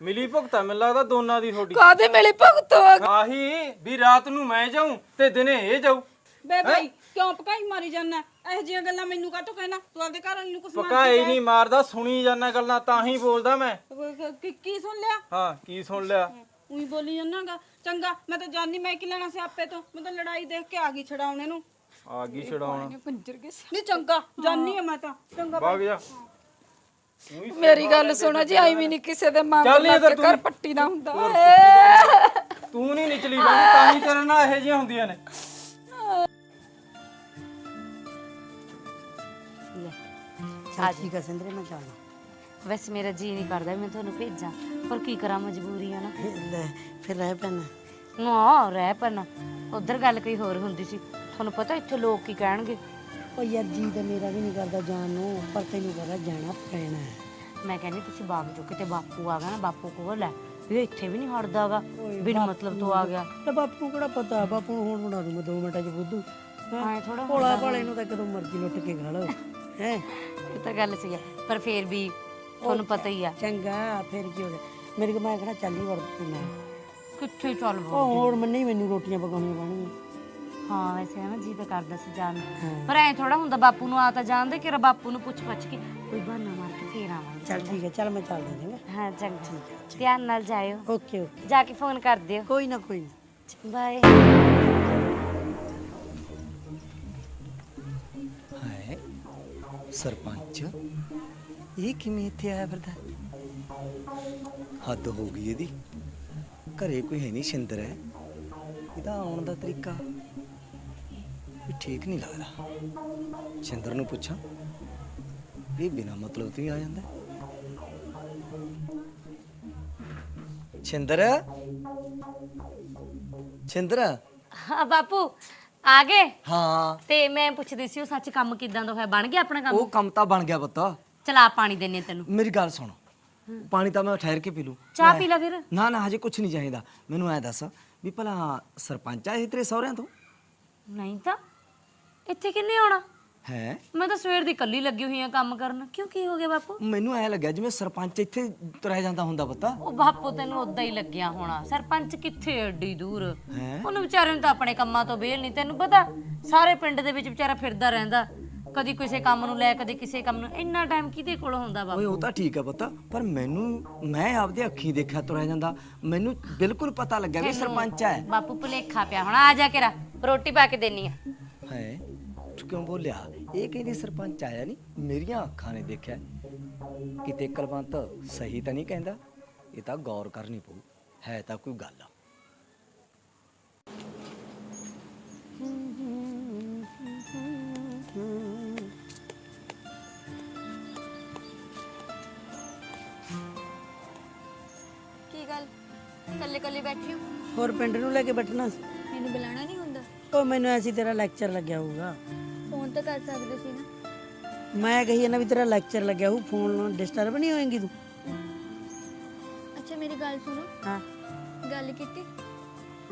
ਮਿਲੀ ਭੁਗਤਾ ਮੈਨੂੰ ਲੱਗਦਾ ਦੋਨਾਂ ਦੀ ਤੁਹਾਡੀ। ਕਾਦੇ ਮਿਲੀ ਭਗਤ? ਆਹੀ ਵੀ ਰਾਤ ਨੂੰ ਮੈਂ ਜਾਉਂ ਤੇ ਦਿਨੇ ਇਹ ਜਾਊ। ਬੇ ਭਾਈ ਕਿਉਂ ਪਕਾਈ ਮਾਰੀ ਜਾਂਦਾ? ਇਹੋ ਜਿਹੀਆਂ ਗੱਲਾਂ ਮੈਨੂੰ ਕਾਹਤੋਂ ਕਹਿਣਾ? ਤੂੰ ਆਪਦੇ ਘਰ ਵਾਲੀ ਨੂੰ ਕੁਛ ਪਕਾਈ ਨਹੀਂ ਮਾਰਦਾ ਸੁਣੀ ਜਾਂਦਾ ਗੱਲਾਂ ਤਾਂ ਹੀ ਬੋਲਦਾ ਮੈਂ। ਕੀ ਕੀ ਸੁਣ ਲਿਆ? ਹਾਂ ਕੀ ਸੁਣ ਲਿਆ? ਉਹੀ ਬੋਲੀ ਜਾਂਦਾਗਾ। ਚੰਗਾ ਮੈਂ ਤਾਂ ਜਾਨੀ ਮੈਂ ਕੀ ਲੈਣਾ ਸੀ ਆਪੇ ਤੋਂ। ਮੈਂ ਤਾਂ ਲੜਾਈ ਦੇਖ ਕੇ ਆ ਗਈ ਛਡਾਉਣੇ ਨੂੰ ਆ ਗਈ ਛਡਾਉਣ। ਨਹੀਂ ਚੰਗਾ ਜਾਨੀ ਆ ਮੈਂ ਤਾਂ। ਚੰਗਾ ਵਗ ਜਾ। ਮੇਰੀ ਗੱਲ ਸੁਣੋ ਜੀ ਆਈ ਵੀ ਨਹੀਂ ਕਿਸੇ ਦੇ ਮਾਂ ਚੱਲ ਇੱਧਰ ਕੇ ਤੂੰ। ਘਰ ਪੱਟੀ ਦਾ ਹੁੰਦਾ। ਏ। ਤੂੰ ਨਹੀਂ ਨਿਚਲੀ ਬਣੀ ਤਾਂ ਹੀ ਤੇਰੇ ਨਾਲ ਇਹੋ ਜਿਹੀਆਂ ਹੁੰਦੀਆਂ ਨੇ। ਚੱਲ ਠੀਕ ਆ ਸਿੰਦਰੇ ਮੈਂ ਚੱਲਦਾ। ਵੈਸੇ ਮੇਰਾ ਜੀ ਨਹੀਂ ਕਰਦਾ ਵੀ ਮੈਂ ਤੁਹਾਨੂੰ ਭੇਜਾਂ। ਪਰ ਕੀ ਕਰਾਂ ਮਜਬੂਰੀ ਆ ਨਾ। ਲੈ ਫਿਰ ਰਹਿ ਪੈਣਾ। ਨਾ ਰਹਿ ਪੈਣਾ। ਉਧਰ ਗੱਲ ਕੋਈ ਹੋਰ ਹੁੰਦੀ ਸੀ। ਤੁਹਾਨੂੰ ਪਤਾ ਇੱਥੇ ਲੋਕ ਕੀ ਕਹਿਣਗੇ? ਉਹ ਯਾਰ ਜੀ ਤਾਂ ਮੇਰਾ ਵੀ ਨਹੀਂ ਕਰਦਾ ਜਾਣ ਨੂੰ ਪਰ ਤੈਨੂੰ ਪਤਾ ਜਾਣਾ ਪੈਣਾ ਹੈ। ਮੈਂ ਕਹਿੰਦੀ ਤੁਸੀਂ ਬਾਗ ਜੋ ਕਿਤੇ ਬਾਪੂ ਆ ਗਿਆ ਨਾ ਬਾਪੂ ਕੋਲ ਲੈ। ਇਹ ਇੱਥੇ ਵੀ ਨਹੀਂ ਹਟਦਾਗਾ ਬਿਨ ਮਤਲਬ ਤੋਂ ਆ ਗਿਆ। ਤੇ ਬਾਪੂ ਨੂੰ ਕਿਹੜਾ ਪਤਾ ਬਾਪੂ ਨੂੰ ਹੁਣ ਬਣਾ ਦੂੰ ਮੈਂ 2 ਮਿੰਟਾਂ 'ਚ ਬੁੱਧੂ। ਹਾਂ? ਥੋੜਾ ਭੋਲਾ ਭਾਲੇ ਨੂੰ ਤਾਂ ਕਦੋਂ ਮਰਜ਼ੀ ਲੁੱਟ ਕੇ ਖਾ ਲਓ। ਹੈ? ਇਹ ਤਾਂ ਗੱਲ ਸਹੀ ਹੈ ਪਰ ਫੇਰ ਵੀ ਤੁਹਾਨੂੰ ਪਤਾ ਹੀ ਆ। ਚੰਗਾ ਫਿਰ ਕੀ ਹੋ ਗਿਆ? ਮੇਰੇ ਕੋਲ ਮੈਂ ਕਹਣਾ ਚੱਲ ਹੀ ਵਰਤ ਤੂੰ ਕਿੱਥੇ ਚੱਲ ਉਹ ਹੋਰ ਮੰਨੀ ਮੈਨੂੰ ਰੋਟੀਆਂ ਪਕਾਉਣੀਆਂ ਪੈਣਗੀਆਂ। ਹਾਂ ਵੈਸੇ ਨਾ ਜੀ ਤਾਂ ਕਰਦਾ ਸੀ ਜਾਣ ਨੂੰ। ਪਰ ਐ ਥੋੜਾ ਹੁੰਦਾ ਬਾਪੂ ਨੂੰ ਆ ਤਾਂ ਜਾਣਦੇ ਕਿ ਬਾਪੂ ਨੂੰ ਪੁੱਛ ਪੁੱਛ ਕੇ ਕੋਈ ਬਹਾਨਾ ਮਾਰ ਕੇ ਫੇਰ ਆਵਾਂਗੇ। ਚੱਲ ਠੀਕ ਹੈ ਚੱਲ ਮੈਂ ਚੱਲਦਾ ਚੰਗਾ। ਹਾਂ ਚੰਗਾ। ਧਿਆਨ ਨਾਲ ਜਾਇਓ। Okay okay. ਜਾ ਕੇ ਫੋਨ ਕਰ ਦਿਓ। ਕੋਈ ਨਾ ਕੋਈ ਨਾ। ਬਾਏ। ਹੈ ਸਰਪੰਚ। ਇਹ ਕਿਵੇਂ ਇੱਥੇ ਆਇਆ ਫਿਰਦਾ? ਹੱਦ ਹੋ ਗਈ ਇਹਦੀ। ਘਰੇ ਕੋਈ ਹੈ ਨਹੀਂ ਸ਼ਿੰਦਰ ਹੈ। ਇਹਦਾ ਆਉਣ ਦਾ ਤਰੀਕਾ। ਵੀ ਠੀਕ ਨਹੀਂ ਲੱਗਦਾ। ਸ਼ਿੰਦਰ ਨੂੰ ਪੁੱਛਾਂ ਇਹ ਬਿਨਾ ਮਤਲਬ ਤੋਂ ਹੀ ਆ ਜਾਂਦਾ। ਸ਼ਿੰਦਰ? ਸ਼ਿੰਦਰ? ਹਾਂ ਬਾਪੂ ਆ ਗਏ? ਹਾਂ। ਤੇ ਮੈਂ ਪੁੱਛਦੀ ਸੀ ਉਹ ਸੱਚ ਕੰਮ ਕਿਦਾਂ ਦਾ ਹੋਇਆ? ਬਣ ਗਿਆ ਆਪਣਾ ਕੰਮ? ਉਹ ਕੰਮ ਤਾਂ ਬਣ ਗਿਆ ਪੁੱਤ। ਚਲਾ ਪਾਣੀ ਦੇਣੇ ਤੈਨੂੰ। ਮੇਰੀ ਗੱਲ ਸੁਣ। ਪਾਣੀ ਤਾਂ ਮੈਂ ਠਹਿਰ ਕੇ ਪੀ ਲੂੰ। ਚਾਹ ਪੀ ਲੈ ਫਿਰ। ਨਾ ਨਾ ਹਜੇ ਕੁਝ ਨਹੀਂ ਚਾਹੀਦਾ। ਮੈਨੂੰ ਐ ਦੱਸ ਵੀ ਭਲਾ ਸਰਪੰਚ ਆਏ ਸੀ ਤੇਰੇ ਸਹੁਰਿਆਂ ਤੋਂ? ਨਹੀਂ ਤਾਂ ਇੱਥੇ ਕਿੰਨੇ ਆਉਣਾ? ਹੈ? ਮੈਂ ਤਾਂ ਸਵੇਰ ਦੀ ਕੱਲੀ ਲੱਗੀ ਹੋਈ ਆ ਕੰਮ ਕਰਨ। ਕਿਉਂ ਕੀ ਹੋ ਗਿਆ ਬਾਪੂ? ਮੈਨੂੰ ਐ ਲੱਗਿਆ ਜਿਵੇਂ ਸਰਪੰਚ ਇੱਥੇ ਤੁਰਿਆ ਜਾਂਦਾ ਹੁੰਦਾ ਪਤਾ। ਉਹ ਬਾਪੂ ਤੈਨੂੰ ਉਦਾਂ ਹੀ ਲੱਗਿਆ ਹੋਣਾ। ਸਰਪੰਚ ਕਿੱਥੇ ਏਡੀ ਦੂਰ? ਹੈ? ਉਹਨੂੰ ਵਿਚਾਰੇ ਨੂੰ ਤਾਂ ਆਪਣੇ ਕੰਮਾਂ ਤੋਂ ਵੇਲ ਨਹੀਂ। ਤੈਨੂੰ ਪਤਾ ਸਾਰੇ ਪਿੰਡ ਦੇ ਵਿੱਚ ਵਿਚਾਰਾ ਫਿਰਦਾ ਰਹਿੰਦਾ। ਕਦੀ ਕਿਸੇ ਕੰਮ ਨੂੰ ਲੈ ਕਦੀ ਕਿਸੇ ਕੰਮ ਨੂੰ। ਇੰਨਾ ਟਾਈਮ ਕਿਹਦੇ ਕੋਲ ਹੁੰਦਾ ਓਏ ਬਾਪੂ ਉਹ ਤਾਂ ਠੀਕ ਆ ਪਤਾ। ਪਰ ਮੈਨੂੰ ਮੈਂ ਆਪਦੇ ਅੱਖੀਂ ਦੇਖਿਆ ਤੁਰਿਆ ਜਾਂਦਾ। ਮੈਨੂੰ ਬਿਲਕੁਲ ਪਤਾ ਲੱਗਿਆ ਵੀ ਸਰਪੰਚ ਹੈ ਬਾਪੂ ਭੁਲੇਖਾ ਪਿਆ ਹੋਣਾ। ਆ ਜਾ ਕੇ ਰਾ ਰੋਟੀ ਪਾ ਕੇ ਦੇਣੀ ਆ। ਹੈ? ਤੂੰ ਕਿਉਂ ਬੋਲਿਆ? ਇਹ ਕਹਿੰਦੀ ਸਰਪੰਚ ਆਇਆ ਨਹੀਂ ਮੇਰੀਆਂ ਅੱਖਾਂ ਨੇ ਦੇਖਿਆ। ਕਿਤੇ ਕਲਵੰਤ ਸਹੀ ਤਾਂ ਨਹੀਂ ਕਹਿੰਦਾ? ਇਹ ਤਾਂ ਗੌਰ ਕਰਨੀ ਪਊ ਹੈ ਤਾਂ ਕੋਈ ਗੱਲ ਆ। ਕੀ ਗੱਲ? ਕੱਲੇ ਕੱਲੇ ਬੈਠੀ ਹੋ? ਹੋਰ ਪਿੰਡ ਨੂੰ ਲੈ ਕੇ ਬੈਠਣਾ ਸੀ। ਮੈਨੂੰ ਬੁਲਾਣਾ ਨਹੀਂ ਹੁੰਦਾ। ਉਹ ਮੈਨੂੰ ਐਸੀ ਤੇਰਾ ਲੈਕਚਰ ਲੱਗਿਆ ਹੋਊਗਾ। ਫੋਨ ਤਾਂ ਕਰ ਸਕਦੇ ਸੀ ਨਾ। ਮੈਂ ਕਹੀ ਨਾ ਵੀ ਤੇਰਾ ਲੈਕਚਰ ਲੱਗਿਆ ਹੋਊ ਫੋਨ ਡਿਸਟਰਬ ਨਹੀਂ ਹੋਏਗੀ ਤੂੰ? ਅੱਛਾ ਮੇਰੀ ਗੱਲ ਸੁਣੋ। ਹਾਂ। ਗੱਲ ਕੀਤੀ?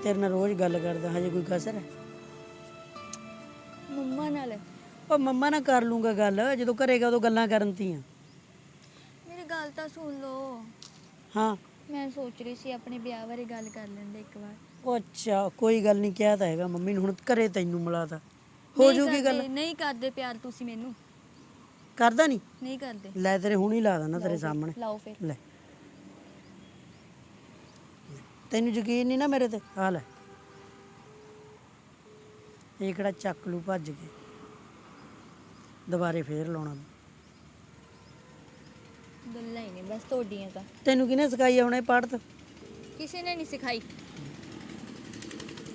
ਤੇਰੇ ਨਾਲ ਰੋਜ਼ ਗੱਲ ਕਰਦਾ ਹਜੇ ਕੋਈ ਕਸਰ ਹੈ? ਮੰਮਾ ਨਾਲ। ਉਹ ਮੰਮਾ ਨਾਲ ਕਰ ਲੂੰਗਾ ਗੱਲ ਜਦੋਂ ਘਰੇਗਾ ਉਦੋਂ ਗੱਲਾਂ ਕਰਨ ਤੀਆਂ ਮੇਰੀ ਗੱਲ ਤਾਂ ਸੁਣ ਲਓ। ਹਾਂ। ਮੈਂ ਸੋਚ ਰਹੀ ਸੀ ਆਪਣੇ ਵਿਆਹ ਬਾਰੇ ਗੱਲ ਕਰ ਲੈਂਦੇ ਇੱਕ ਵਾਰ। ਉਹ ਅੱਛਾ ਕੋਈ ਗੱਲ ਨਹੀਂ ਕਿਹਾ ਤਾਂ ਹੈਗਾ ਮੰਮੀ ਨੂੰ ਹੁਣ ਘਰੇ ਤੈਨੂੰ ਮਿਲਾਤਾ ਹੋ ਨਹੀਂ ਜੂਗੀ ਗੱਲ। ਕਰਦੇ- ਨਹੀਂ ਕਰਦੇ ਪਿਆਰ ਤੁਸੀਂ ਮੈਨੂੰ। ਕਰਦਾ ਨਹੀਂ? ਨਹੀਂ ਕਰਦੇ। ਲੈ ਤੇਰੇ ਹੁਣ ਹੀ ਲਾ ਦਾਂ ਤੇਰੇ ਸਾਹਮਣੇ। ਲਾਓ ਫਿਰ। ਲੈ। ਤੈਨੂੰ ਯਕੀਨ ਨਹੀਂ ਨਾ ਮੇਰੇ ਤੇ? ਆ ਲੈ। ਇਹ ਕਿਹੜਾ ਚੱਕ ਲੂ ਭੱਜ ਕੇ। ਦੁਬਾਰੇ ਫੇਰ ਲਾਉਣਾ। ਗੱਲਾਂ ਹੀ ਨੇ ਬਸ ਤੁਹਾਡੀਆਂ ਤਾਂ। ਤੈਨੂੰ ਕਿਹਨੇ ਸਿਖਾਈ ਆ ਹੁਣ ਇਹ ਪੜ੍ਹਤ ਕਿਸੇ ਨੇ ਨਹੀਂ ਸਿਖਾਈ।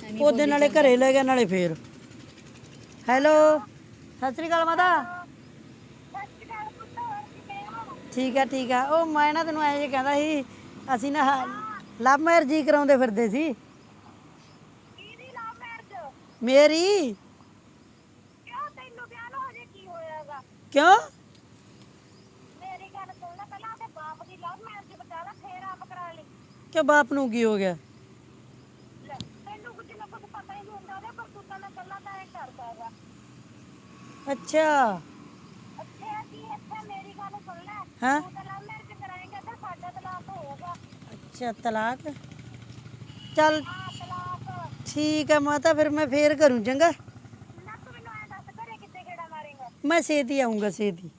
ਐਵੇਂ ਉਹਦੇ ਨਾਲੇ ਘਰੇ ਲੈ ਗਿਆ ਨਾਲੇ ਫੇਰ। ਹੈਲੋ। ਸਤਿ ਸ੍ਰੀ ਅਕਾਲ ਮਾਤਾ। ਠੀਕ ਆ ਠੀਕ ਆ। ਉਹ ਮੈਂ ਨਾ ਤੈਨੂੰ ਐਂ ਜੇ ਕਹਿੰਦਾ ਸੀ ਅਸੀਂ ਨਾ ਲਵ ਮੈਰਿਜ ਹੀ ਕਰਾਉਂਦੇ ਫਿਰਦੇ ਸੀ। ਮੇਰੀ। ਕਿਉਂ ਤੈਨੂੰ ਵਿਆਹ ਨੂੰ ਹਜੇ ਕੀ ਹੋਇਆਗਾ ਕਿਉਂ? ਮੇਰੀ ਗੱਲ ਸੁਣ ਲੈ ਪਹਿਲਾਂ ਤੇ ਬਾਪ ਦੀ ਲਵ ਮੈਰਿਜ ਬਤਾ ਲੈ ਫੇਰ ਆਪ ਕਰਾ ਲਈ। ਕਿ ਬਾਪ ਨੂੰ ਕੀ ਹੋ ਗਿਆ? ਅੱਛਾ। ਹਾਂ। ਅੱਛਾ ਤਲਾਕ? ਚੱਲ। ਠੀਕ ਹੈ ਮਾਤਾ ਫਿਰ ਮੈਂ ਫੇਰ ਕਰੂੰ ਚੰਗਾ। ਮੈਂ ਛੇਤੀ ਆਉਂਗਾ ਛੇਤੀ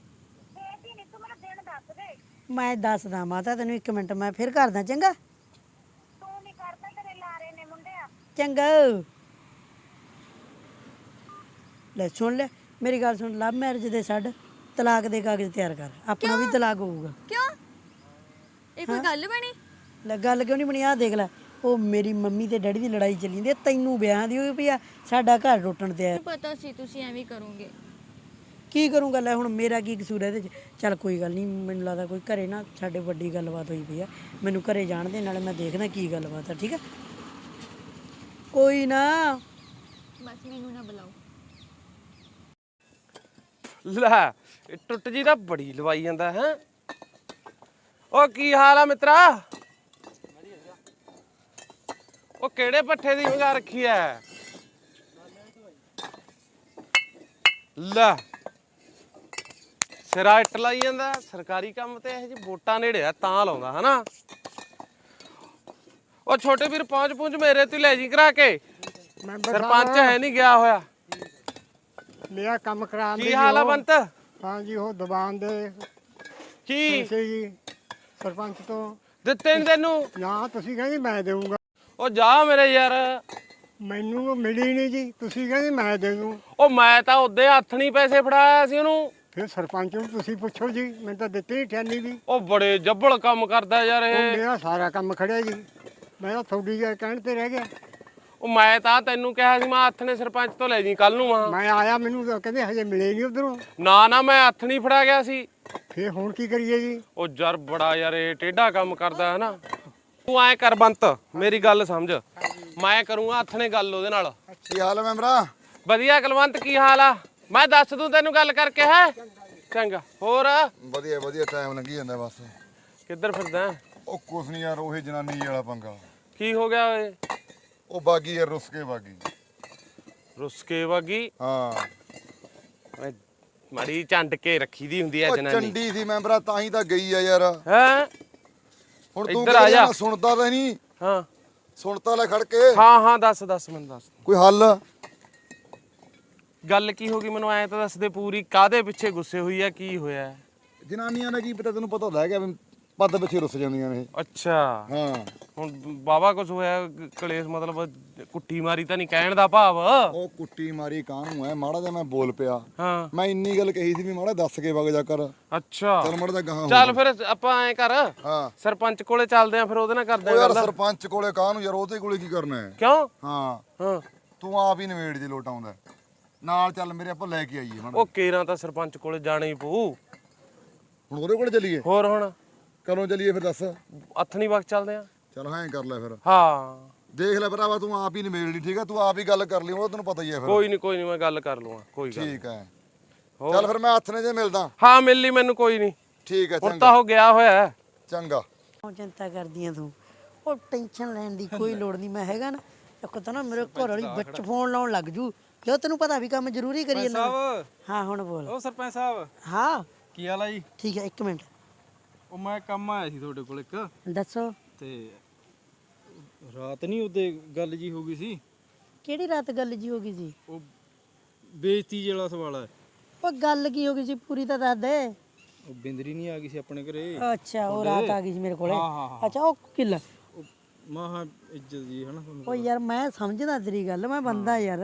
ਮੈਂ ਦੱਸਦਾ ਮਾਤਾ ਤੈਨੂੰ ਇੱਕ ਮਿੰਟ ਮੈਂ ਫਿਰ ਕਰਦਾ ਚੰਗਾ। ਚੰਗਾ। ਲੈ ਸੁਣ ਲੈ। ਮੇਰੀ ਗੱਲ ਸੁਣ ਲਵ ਮੈਰਿਜ ਦੇ ਛੱਡ ਤਲਾਕ ਦੇ ਕਾਗਜ਼ ਤਿਆਰ ਕਰ। ਆਪਣਾ ਵੀ ਤਲਾਕ ਹੋਊਗਾ। ਕਿਉਂ? ਇਹ ਕੋਈ ਗੱਲ ਬਣੀ? ਲੈ ਗੱਲ ਕਿਉਂ ਨਹੀਂ ਬਣੀ? ਆ ਦੇਖ ਲੈ ਉਹ ਮੇਰੀ ਮੰਮੀ ਤੇ ਡੈਡੀ ਦੀ ਲੜਾਈ ਚੱਲੀ ਜਾਂਦੀ ਹੈ ਤੈਨੂੰ ਵਿਆਹ ਦੀ ਹੋਈ ਪਈ ਆ ਸਾਡਾ ਘਰ ਟੁੱਟਣ ਤੇ ਆ ਪਤਾ ਸੀ ਤੁਸੀਂ ਐਵੇਂ ਕਰੋਗੇ। ਕੀ ਕਰੂੰਗਾ? ਲੈ ਹੁਣ ਮੇਰਾ ਕੀ ਕਸੂਰ ਹੈ ਇਹਦੇ ਚ? ਚੱਲ ਕੋਈ ਗੱਲ ਨਹੀਂ ਮੈਨੂੰ ਲੱਗਦਾ ਕੋਈ ਘਰੇ ਨਾ ਸਾਡੇ ਵੱਡੀ ਗੱਲਬਾਤ ਹੋਈ ਪਈ ਆ। ਮੈਨੂੰ ਘਰੇ ਜਾਣ ਦੇ ਨਾਲੇ ਮੈਂ ਦੇਖਦਾ ਕੀ ਗੱਲਬਾਤ ਆ ਠੀਕ ਹੈ ਕੋਈ ਨਾ। ਬਸ ਮੈਨੂੰ ਨਾ ਬੁਲਾਓ। ਲੈ ਇਹ ਟੁੱਟ ਜੀ ਤਾਂ ਬੜੀ ਲਵਾਈ ਜਾਂਦਾ ਹੈ। ਉਹ ਕੀ ਹਾਲ ਆ ਮਿੱਤਰਾ? ਉਹ ਕਿਹੜੇ ਪੱਠੇ ਦੀ ਮੰਗਾ ਰੱਖੀ ਐ? ਲੈ ਸਿਰਾ ਇੱਟ ਲਾਈ ਜਾਂਦਾ ਸਰਕਾਰੀ ਕੰਮ ਤੇ ਇਹ ਜੀ ਵੋਟਾਂ ਨੇੜੇ ਆ ਤਾਂ ਲਾਉਂਦਾ ਹਨਾ? ਉਹ ਛੋਟੇ ਵੀਰ ਪਹੁੰਚ ਪਹੁੰਚ ਮੇਰੇ ਤੇ ਲੈ ਜੀ ਕਰਾ ਕੇ। ਸਰਪੰਚ ਹੈ ਨਹੀਂ ਗਿਆ ਹੋਇਆ। ਮੇਰਾ ਕੰਮ ਕਰਾ ਕੀ ਹਾਲ ਆ ਬੰਤ? ਹਾਂ ਜੀ ਉਹ ਦੁਕਾਨ ਦੇ ਕੀ? ਪੈਸੇ ਜੀ ਸਰਪੰਚ ਤੋਂ। ਦਿੱਤੇ ਨੀ ਤੈਨੂੰ? ਨਾ ਤੁਸੀਂ ਕਹਿੰਦੇ ਮੈਂ ਦੇਵਾਂਗਾ ਉਹ ਜਾ ਮੇਰੇ ਯਾਰ। ਮੈਨੂੰ ਉਹ ਮਿਲੀ ਨਹੀਂ ਜੀ ਤੁਸੀਂ ਕਹਿੰਦੇ ਮੈਂ ਦੇ ਦੂੰ। ਉਹ ਮੈਂ ਤਾਂ ਉਹਦੇ ਹੱਥ ਨਹੀਂ ਪੈਸੇ ਫੜਾਇਆ ਸੀ ਉਹਨੂੰ। ਫਿਰ ਸਰਪੰਚ ਨੂੰ ਤੁਸੀਂ ਪੁੱਛੋ ਜੀ ਮੈਨੂੰ ਤਾਂ ਦਿੱਤੀ ਨਹੀਂ ਠਿਆਨੀ ਵੀ ਉਹ ਬੜੇ ਜੱਬਲ ਕੰਮ ਕਰਦਾ ਯਾਰ ਉਹ ਇਹ ਮੇਰਾ ਸਾਰਾ ਕੰਮ ਖੜਿਆ ਜੀ। ਮੈਂ ਤਾਂ ਥੋੜੀ ਜਿਹਾ ਕਹਿਣ ਤੇ ਰਹਿ ਗਿਆ। ਉਹ ਮੈਂ ਤਾਂ ਤੈਨੂੰ ਕਿਹਾ ਸੀ ਮੈਂ ਹੱਥ ਨੇ ਸਰਪੰਚ ਤੋਂ ਲੈ ਜੀ ਕੱਲ ਨੂੰ ਆ ਮੈਂ ਆਇਆ ਮੈਨੂੰ ਤਾਂ ਕਹਿੰਦੇ ਹਜੇ ਮਿਲੇ ਨਹੀਂ ਉਧਰੋਂ। ਨਾ ਨਾ ਮੈਂ ਹੱਥ ਨਹੀਂ ਫੜਾ ਗਿਆ ਸੀ। ਫਿਰ ਹੁਣ ਕੀ ਕਰੀਏ ਜੀ? ਉਹ ਜਰ ਬੜਾ ਯਾਰ ਇਹ ਟੇਢਾ ਕੰਮ ਕਰਦਾ ਹੈ ਨਾ ਤੂੰ ਐ ਕਰ ਬੰਤ ਮੇਰੀ ਗੱਲ ਸਮਝ। ਮੈਂ ਕਰੂੰਗਾ ਹੱਥ ਨੇ ਗੱਲ ਉਹਦੇ ਨਾਲ। ਕੀ ਹਾਲ ਹੈ ਮੈਂਬਰਾ? ਵਧੀਆ ਕੁਲਵੰਤ ਕੀ ਹਾਲ ਆ? ਮੈਂ ਦੱਸ ਦੂੰ ਤੈਨੂੰ ਗੱਲ ਕਰਕੇ ਹੈ? ਚੰਗਾ ਹੋਰ? ਵਧੀਆ ਵਧੀਆ ਟਾਈਮ ਲੰਘੀ ਜਾਂਦਾ ਬਸ। ਕਿੱਧਰ ਫਿਰਦਾ? ਹੈਂ? ਉਹ ਕੁਛ ਨਹੀਂ ਯਾਰ ਉਹੀ ਜਨਾਨੀ ਵਾਲਾ ਪੰਗਾ। ਕੀ ਹੋ ਗਿਆ ਓਏ? ਉਹ ਬਾਗੀ ਯਾਰ ਰੁੱਸ ਕੇ ਬਾਗੀ। ਰੁਸਕੇ ਵਾਗੀ ਹਾਂ। ਓਏ, ਮਾੜੀ ਚੰਡ ਕੇ ਰੱਖੀ ਦੀ ਹੁੰਦੀ ਐ ਉਹ ਜਨਾਨੀ। ਚੰਡੀ ਸੀ ਮੈਂਬਰਾ ਤਾਂ ਹੀ ਤਾਂ ਗਈ ਆ ਯਾਰ। ਹੈ? ਹੁਣ ਤੂੰ ਇੱਧਰ ਆ ਜਾ। ਸੁਣਦਾ ਤਾਂ ਨਹੀਂ। ਹਾਂ। ਸੁਣਤਾ ਲੈ ਖੜ ਕੇ। ਹਾਂ ਹਾਂ ਦੱਸ ਦੱਸ ਮੈਨੂੰ ਦੱਸ। ਕੋਈ ਹੱਲ? ਗੱਲ ਕੀ ਹੋ ਗਈ? ਮੈਨੂੰ ਐ ਤਾਂ ਦੱਸ ਦੇ ਪੂਰੀ। ਕਾਦੇ ਪਿੱਛੇ ਗੁੱਸੇ ਹੋਈ ਆ? ਕੀ ਹੋਇਆ? ਜਨਾਨੀਆਂ ਦਾ ਕੀ ਪਤਾ? ਤੈਨੂੰ ਪਤਾ ਲੈ ਗਿਆ ਵੀ ਪੱਦ ਪਿੱਛੇ ਰੁੱਸ ਜਾਂਦੀਆਂ ਨੇ ਇਹ। ਅੱਛਾ। ਹਾਂ। ਹੁਣ ਬਾਬਾ ਕੁਝ ਹੋਇਆ ਕਲੇਸ਼ ਮਤਲਬ ਕੁੱਟੀ ਮਾਰੀ ਤਾਂ ਨਹੀਂ ਕਹਿਣ ਦਾ ਭਾਵ? ਉਹ ਕੁੱਟੀ ਮਾਰੀ ਕਾਹਨੂੰ ਐ? ਮਾੜਾ ਜਿਹਾ ਮੈਂ ਬੋਲ ਪਿਆ। ਹਾਂ। ਮੈਂ ਇੰਨੀ ਗੱਲ ਕਹੀ ਸੀ ਵੀ ਮਾੜਾ ਦੱਸ ਕੇ ਵਗ ਜਾ ਕਰ। ਅੱਛਾ। ਚੱਲ ਮਾੜਾ ਜਿਹਾ ਗਾਹਾਂ ਹੋ ਚੱਲ। ਫਿਰ ਆਪਾਂ ਐ ਕਰ। ਹਾਂ। ਸਰਪੰਚ ਕੋਲੇ ਚੱਲਦੇ ਆ ਫਿਰ ਉਹਦੇ ਨਾਲ ਕਰਦੇ ਉਹ ਆ ਯਾਰ ਗੱਲ। ਸਰਪੰਚ ਕੋਲੇ ਕਾਹਨੂੰ ਯਾਰ ਉਹਦੇ ਕੋਲੇ ਕੀ ਕਰਨਾ ਹੈ ਕਿਉਂ? ਹਾਂ। ਹਾਂ। ਤੂੰ ਆਪ ਹੀ ਨਵੇੜ ਜੇ ਲੋਟ ਆਉਂਦਾ। ਨਾਲ ਚੱਲ ਮੇਰੇ ਆਪਾਂ ਲੈ ਕੇ ਆਈਏ ਮਾੜਾ ਉਹ ਕੇਰਾਂ ਤਾਂ ਸਰਪੰਚ ਕੋਲੇ ਜਾਣਾ ਹੀ ਪਊ। ਹੁਣ ਉਹਦੇ ਕੋਲੇ ਚੱਲੀਏ? ਹੋਰ ਹੁਣ? ਕਦੋਂ ਚੱਲੀਏ ਫਿਰ ਦੱਸ? ਹੱਥ ਨਹੀਂ ਵਕਤ ਚੱਲਦੇ ਆ। ਚੱਲ ਹਾਂ ਕਰ ਲੈ ਫਿਰ। ਹਾਂ। ਦੇਖ ਲੈ ਭਰਾਵਾ ਤੂੰ ਆਪ ਹੀ ਨਿਬੇੜ ਲਈ ਠੀਕ ਹੈ ਤੂੰ ਆਪ ਹੀ ਗੱਲ ਕਰ ਲਈ ਉਹ ਤੈਨੂੰ ਪਤਾ ਹੀ ਹੈ ਫਿਰ। ਕੋਈ ਨਹੀਂ ਕੋਈ ਨਹੀਂ ਮੈਂ ਗੱਲ ਕਰ ਲੂੰਗਾ ਕੋਈ ਗੱਲ। ਠੀਕ ਹੈ ਹੋਰ? ਚੱਲ ਫਿਰ ਮੈਂ ਹੱਥ ਨੇ ਜੇ ਮਿਲਦਾ। ਹਾਂ ਮਿਲ ਲਈ ਮੈਨੂੰ ਕੋਈ ਨਹੀਂ ਠੀਕ ਹੈ ਹੁਣ ਚੰਗਾ। ਤਾਂ ਉਹ ਗਿਆ ਹੋਇਆ ਹੈ। ਚੰਗਾ। ਕਿਉਂ ਚਿੰਤਾ ਕਰਦੀ ਆ ਤੂੰ। ਉਹ ਟੈਨਸ਼ਨ ਲੈਣ ਦੀ ਕੋਈ ਲੋੜ ਨਹੀਂ ਮੈਂ ਹੈਗਾ ਨਾ। ਇੱਕ ਤਾਂ ਨਾ ਮੇਰੇ ਘਰ ਵਾਲੀ ਵਿੱਚ ਫੋਨ ਲਾਉਣ ਲੱਗ ਜੂ। ਕਿਉਂ ਤੈਨੂੰ ਪਤਾ ਵੀ ਕੰਮ ਜ਼ਰੂਰੀ ਕਰੀ ਜਾਂਦਾ। ਸਾਹਿਬ। ਹਾਂ ਹੁਣ ਬੋਲ। ਉਹ ਸਰਪੰਚ ਸਾਹਿਬ। ਹਾਂ। ਕੀ ਹਾਲ ਆ ਜੀ? ਠੀਕ ਹੈ ਇੱਕ ਮਿੰਟ। ਉਹ ਮੈਂ ਕੰਮ ਆਇਆ ਸੀ ਤੁਹਾਡੇ ਕੋਲ ਇੱਕ। ਦੱਸੋ। ਤੇ ਰਾਤ ਨਹੀਂ ਉਹਦੇ ਗੱਲ ਜੀ ਹੋ ਗਈ ਸੀ? ਕਿਹੜੀ ਰਾਤ ਗੱਲ ਜੀ ਹੋ ਗਈ ਸੀ? ਉਹ ਬੇਇੱਜ਼ਤੀ ਜਿਹੜਾ ਸਵਾਲ ਹੈ। ਉਹ ਗੱਲ ਕੀ ਹੋ ਗਈ ਸੀ? ਪੂਰੀ ਤਾਂ ਦੱਸ ਦੇ। ਉਹ ਬਿੰਦਰੀ ਨਹੀਂ ਆ ਗਈ ਸੀ ਆਪਣੇ ਘਰੇ। ਅੱਛਾ ਉਹ ਰਾਤ ਆ ਗਈ ਸੀ ਮੇਰੇ ਕੋਲੇ। ਹਾਂ, ਹਾਂ, ਹਾਂ। ਅੱਛਾ ਉਹ ਕਿੱਲਾ ਮਾਹਾ ਇੱਜ਼ਤ ਜੀ ਹਨਾ ਤੁਹਾਨੂੰ ਉਹ ਯਾਰ ਮੈਂ ਸਮਝਦਾ ਤੇਰੀ ਗੱਲ ਮੈਂ ਬੰਦਾ ਯਾਰ।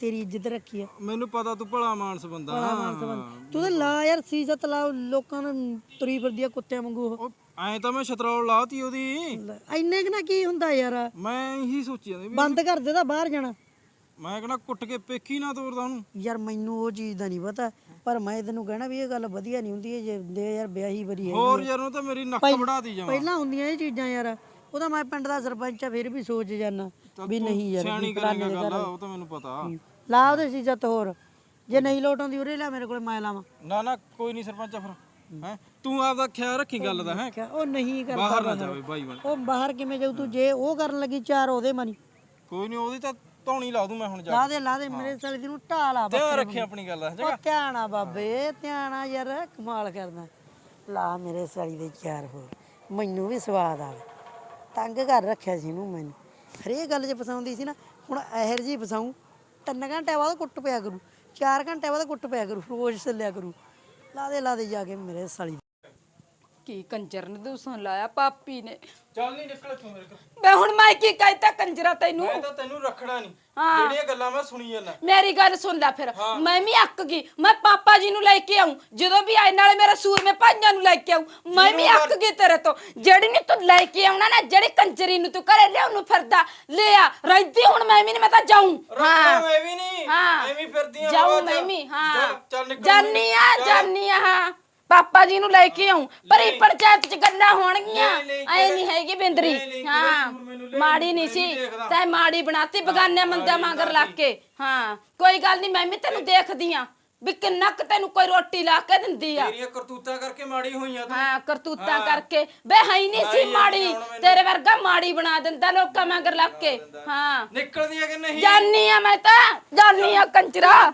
ਤੇਰੀ ਇੱਜ਼ਤ ਰੱਖੀ ਆ। ਮੈਨੂੰ ਪਤਾ ਤੂੰ ਭਲਾ ਮਾਨਸ ਬੰਦਾ ਤੂੰ ਤਾਂ ਲਾ ਯਾਰ ਸੀਜ਼ਤ ਲਾ ਲੋਕਾਂ ਨੂੰ ਤੁਰੀ ਫਿਰਦੀ ਆ ਕੁੱਤਿਆਂ ਵਾਂਗੂ ਉਹ। ਉਹ ਐਂ ਤਾਂ ਮੈਂ ਛਤਰੌਲ ਲਾਤੀ ਉਹਦੀ। ਇੰਨੇ ਕੁ ਨਾ ਕੀ ਹੁੰਦਾ ਯਾਰ? ਮੈਂ ਇਹੀ ਸੋਚੀ ਜਾਂਦੀ ਵੀ ਬੰਦ ਕਰ ਦੇ ਤਾਂ ਬਾਹਰ ਜਾਣਾ। ਮੈਂ ਕਹਿੰਦਾ ਕੁੱਟ ਕੇ ਪੇਖੀ ਨਾ ਤੋਰਦਾ ਉਹਨੂੰ। ਯਾਰ ਮੈਨੂੰ ਉਹ ਚੀਜ਼ ਦਾ ਨਹੀਂ ਪਤਾ ਪਰ ਮੈਂ ਤੈਨੂੰ ਕਹਿਣਾ ਵੀ ਇਹ ਗੱਲ ਵਧੀਆ ਨਹੀਂ ਹੁੰਦੀ ਇਹ ਜੇ ਦੇ ਯਾਰ ਵਿਆਹੀ ਵਰੀ ਹੈ ਹੋਰ ਯਾਰ ਉਹ ਤਾਂ ਮੇਰੀ ਨੱਕ ਵੜਾਤੀ ਜਮਾ ਪਹਿਲਾਂ ਹੁੰਦੀਆਂ ਇਹ ਚੀਜ਼ਾਂ ਯਾਰ। ਉਹਦਾ ਮੈਂ ਪਿੰਡ ਦਾ ਸਰਪੰਚ ਆ ਫਿਰ ਵੀ ਸੋਚ ਜਾਨਾ ਵੀ ਨਹੀਂ ਯਾਰ ਸਿਆਣੀ ਕਰੇਗਾ ਗੱਲ ਉਹ ਤਾਂ ਮੈਨੂੰ ਪਤਾ। ਲਾ ਉਹਦੇ ਸੀਜ਼ਤ ਹੋਰ। ਜੇ ਨਹੀਂ ਲੋਟ ਆਉਂਦੀ ਉਰੇ ਲੈ ਮੇਰੇ ਕੋਲ ਮੈਂ ਲਾਵਾਂ। ਨਾ ਨਾ ਕੋਈ ਨਹੀਂ ਸਰਪੰਚ ਫਿਰ ਹੈ। ਤੂੰ ਆਪਦਾ ਖਿਆਲ ਰੱਖੀ ਗੱਲ ਦਾ ਹੈ। ਉਹ ਨਹੀਂ ਕਰਦਾ ਬਾਹਰ ਨਾ ਜਾਵੇ ਬਾਈ ਬਣ ਉਹ ਬਾਹਰ ਕਿਵੇਂ ਜਾਊ ਤੂੰ? ਜੇ ਉਹ ਕਰਨ ਲੱਗੀ ਚਾਰ ਉਹਦੇ ਮਨੀ। ਕੋਈ ਨਹੀਂ ਉਹਦੀ ਤਾਂ ਧੌਣੀ ਲਾ ਦੂੰ ਮੈਂ ਹੁਣ ਜਾ ਲਾ ਦੇ ਲਾ ਦੇ ਮੇਰੇ ਸਾਲੇ ਦੀ ਨੂੰ ਢਾਲਾ ਧਿਆਨ ਰੱਖੀ ਆਪਣੀ ਗੱਲ ਦਾ ਉਹ ਧਿਆਨ ਆ ਬਾਬੇ ਧਿਆਨ ਆ ਯਾਰ ਕਮਾਲ ਕਰਦਾ। ਲਾ ਮੇਰੇ ਸਾਲੀ ਦੇ ਚਾਰ ਹੋਰ ਮੈਨੂੰ ਵੀ ਸਵਾਦ ਆਵੇ ਤੰਗ ਕਰ ਰੱਖਿਆ ਸੀ ਇਹਨੂੰ ਮੈਨੂੰ ਹਰੇਕ ਗੱਲ 'ਚ ਫਸਾਉਂਦੀ ਸੀ ਨਾ ਹੁਣ ਇਹਰ ਜੀ ਫਸਾਉਂ ਤਿੰਨ ਘੰਟੇ ਬਾਅਦ ਕੁੱਟ ਪਿਆ ਕਰੂ ਚਾਰ ਘੰਟੇ ਬਾਅਦ ਕੁੱਟ ਪਿਆ ਕਰੂ ਰੋਜ਼ ਸੱਲਿਆ ਕਰੂ। ਲਾਦੇ ਲਾਦੇ ਜਾ ਕੇ ਮੇਰੇ ਸਾਲੀ ਕੀ ਕੰਜਰ ਨੇ ਦੂਸਣ ਲਾਇਆ ਪਾਪੀ ਨੇ? ਚੱਲ ਨਹੀਂ ਨਿਕਲ ਤੂੰ ਮੇਰੇ ਕੋਲ। ਮੈਂ ਹੁਣ ਮੈਂ ਕੀ ਕਹਿਤਾ ਕੰਜਰਾ ਤੈਨੂੰ? ਮੈਂ ਤਾਂ ਤੈਨੂੰ ਰੱਖਣਾ ਨਹੀਂ ਹਾਂ। ਜਿਹੜੀਆਂ ਗੱਲਾਂ ਮੈਂ ਸੁਣੀ ਜਾਂਦਾ? ਮੇਰੀ ਗੱਲ ਸੁਣ ਲੈ ਫਿਰ। ਮੈਂ ਵੀ ਅੱਕ ਗਈ। ਮੈਂ ਪਾਪਾ ਜੀ ਨੂੰ ਲੈ ਕੇ ਆਉਂ ਜਦੋਂ ਵੀ ਆਏ ਨਾਲੇ ਮੇਰੇ ਸੂਰ ਮੇ ਭਾਈਆਂ ਨੂੰ ਲੈ ਕੇ ਆਉਂ ਮੈਂ ਵੀ ਅੱਕ ਗਈ ਤੇਰੇ ਤੋਂ। ਜਿਹੜੀ ਨੀ ਤੂੰ ਲੈ ਕੇ ਆਉਣਾ ਨਾ ਜਿਹੜੀ ਕੰਜਰੀ ਨੂੰ ਤੂੰ ਘਰੇ ਲਿਆਉਣ ਨੂੰ ਫਿਰਦਾ ਲੈ ਆ। ਰਹਿੰਦੀ ਹੁਣ ਮੈਂ ਵੀ ਨਹੀਂ ਮੈਂ ਤਾਂ ਜਾਉਂ ਰੱਖਣਾ ਮੈਂ ਵੀ ਨਹੀਂ ਹਾਂ। ਐਵੇਂ ਹੀ ਫਿਰਦੀਆਂ ਜਾਉਂ। ਮੈਂ ਵੀ ਹਾਂ। ਚੱਲ- ਨਿਕਲ ਜਾਨੀ ਆ। ਜਾਨੀ ਆ ਹਾਂ। ਪਾਪਾ ਜੀ ਨੂੰ ਲੈ ਕੇ ਆਉਂ ਪਰ ਇਹ ਪੰਚਾਇਤ ਚ ਗੱਲਾਂ ਹੋਣਗੀਆਂ। ਲੈ, ਲੈ, ਐ ਨਹੀਂ ਹੈਗੀ ਬਿੰਦਰੀ। ਲੈ, ਲੈ, ਹਾਂ ਮੈਨੂੰ ਲੈ, ਮਾੜੀ ਨਹੀਂ ਸੀ ਦੇਖਦਾ। ਤੈ ਮਾੜੀ ਬਣਾਤੀ ਬਗਾਨੇ ਮੰਦਿਆਂ ਮਗਰ ਲੱਗ ਕੇ। ਹਾਂ ਕੋਈ ਗੱਲ ਨਹੀਂ ਮੈਂ ਵੀ ਤੈਨੂੰ ਦੇਖਦੀ ਆ ਵੀ ਕਿੰਨਾ ਕੁ ਤੈਨੂੰ ਕੋਈ ਰੋਟੀ ਲਾ ਕੇ ਦਿੰਦੀ ਆ। ਤੇਰੀਆਂ ਕਰਤੂਤਾਂ ਕਰਕੇ ਮਾੜੀ ਹੋਈਆਂ ਤੂੰ। ਹਾਂ ਕਰਤੂਤਾਂ ਹਾਂ। ਕਰਕੇ। ਬੇ ਹੈ ਹੀ ਨਹੀਂ ਸੀ ਮਾੜੀ। ਹੁਣ ਮੈਨੂੰ। ਤੇਰੇ ਵਰਗਾ ਮਾੜੀ ਬਣਾ ਦਿੰਦਾ ਲੋਕਾਂ ਮਗਰ ਲੱਗ ਕੇ। ਹਾਂ। ਨਿਕਲਦੀਆਂ ਕਿ ਨਹੀਂ? ਜਾਨੀ ਆ ਮੈਂ ਤਾਂ ਜਾਨੀ ਆ ਕੰਚਰਾ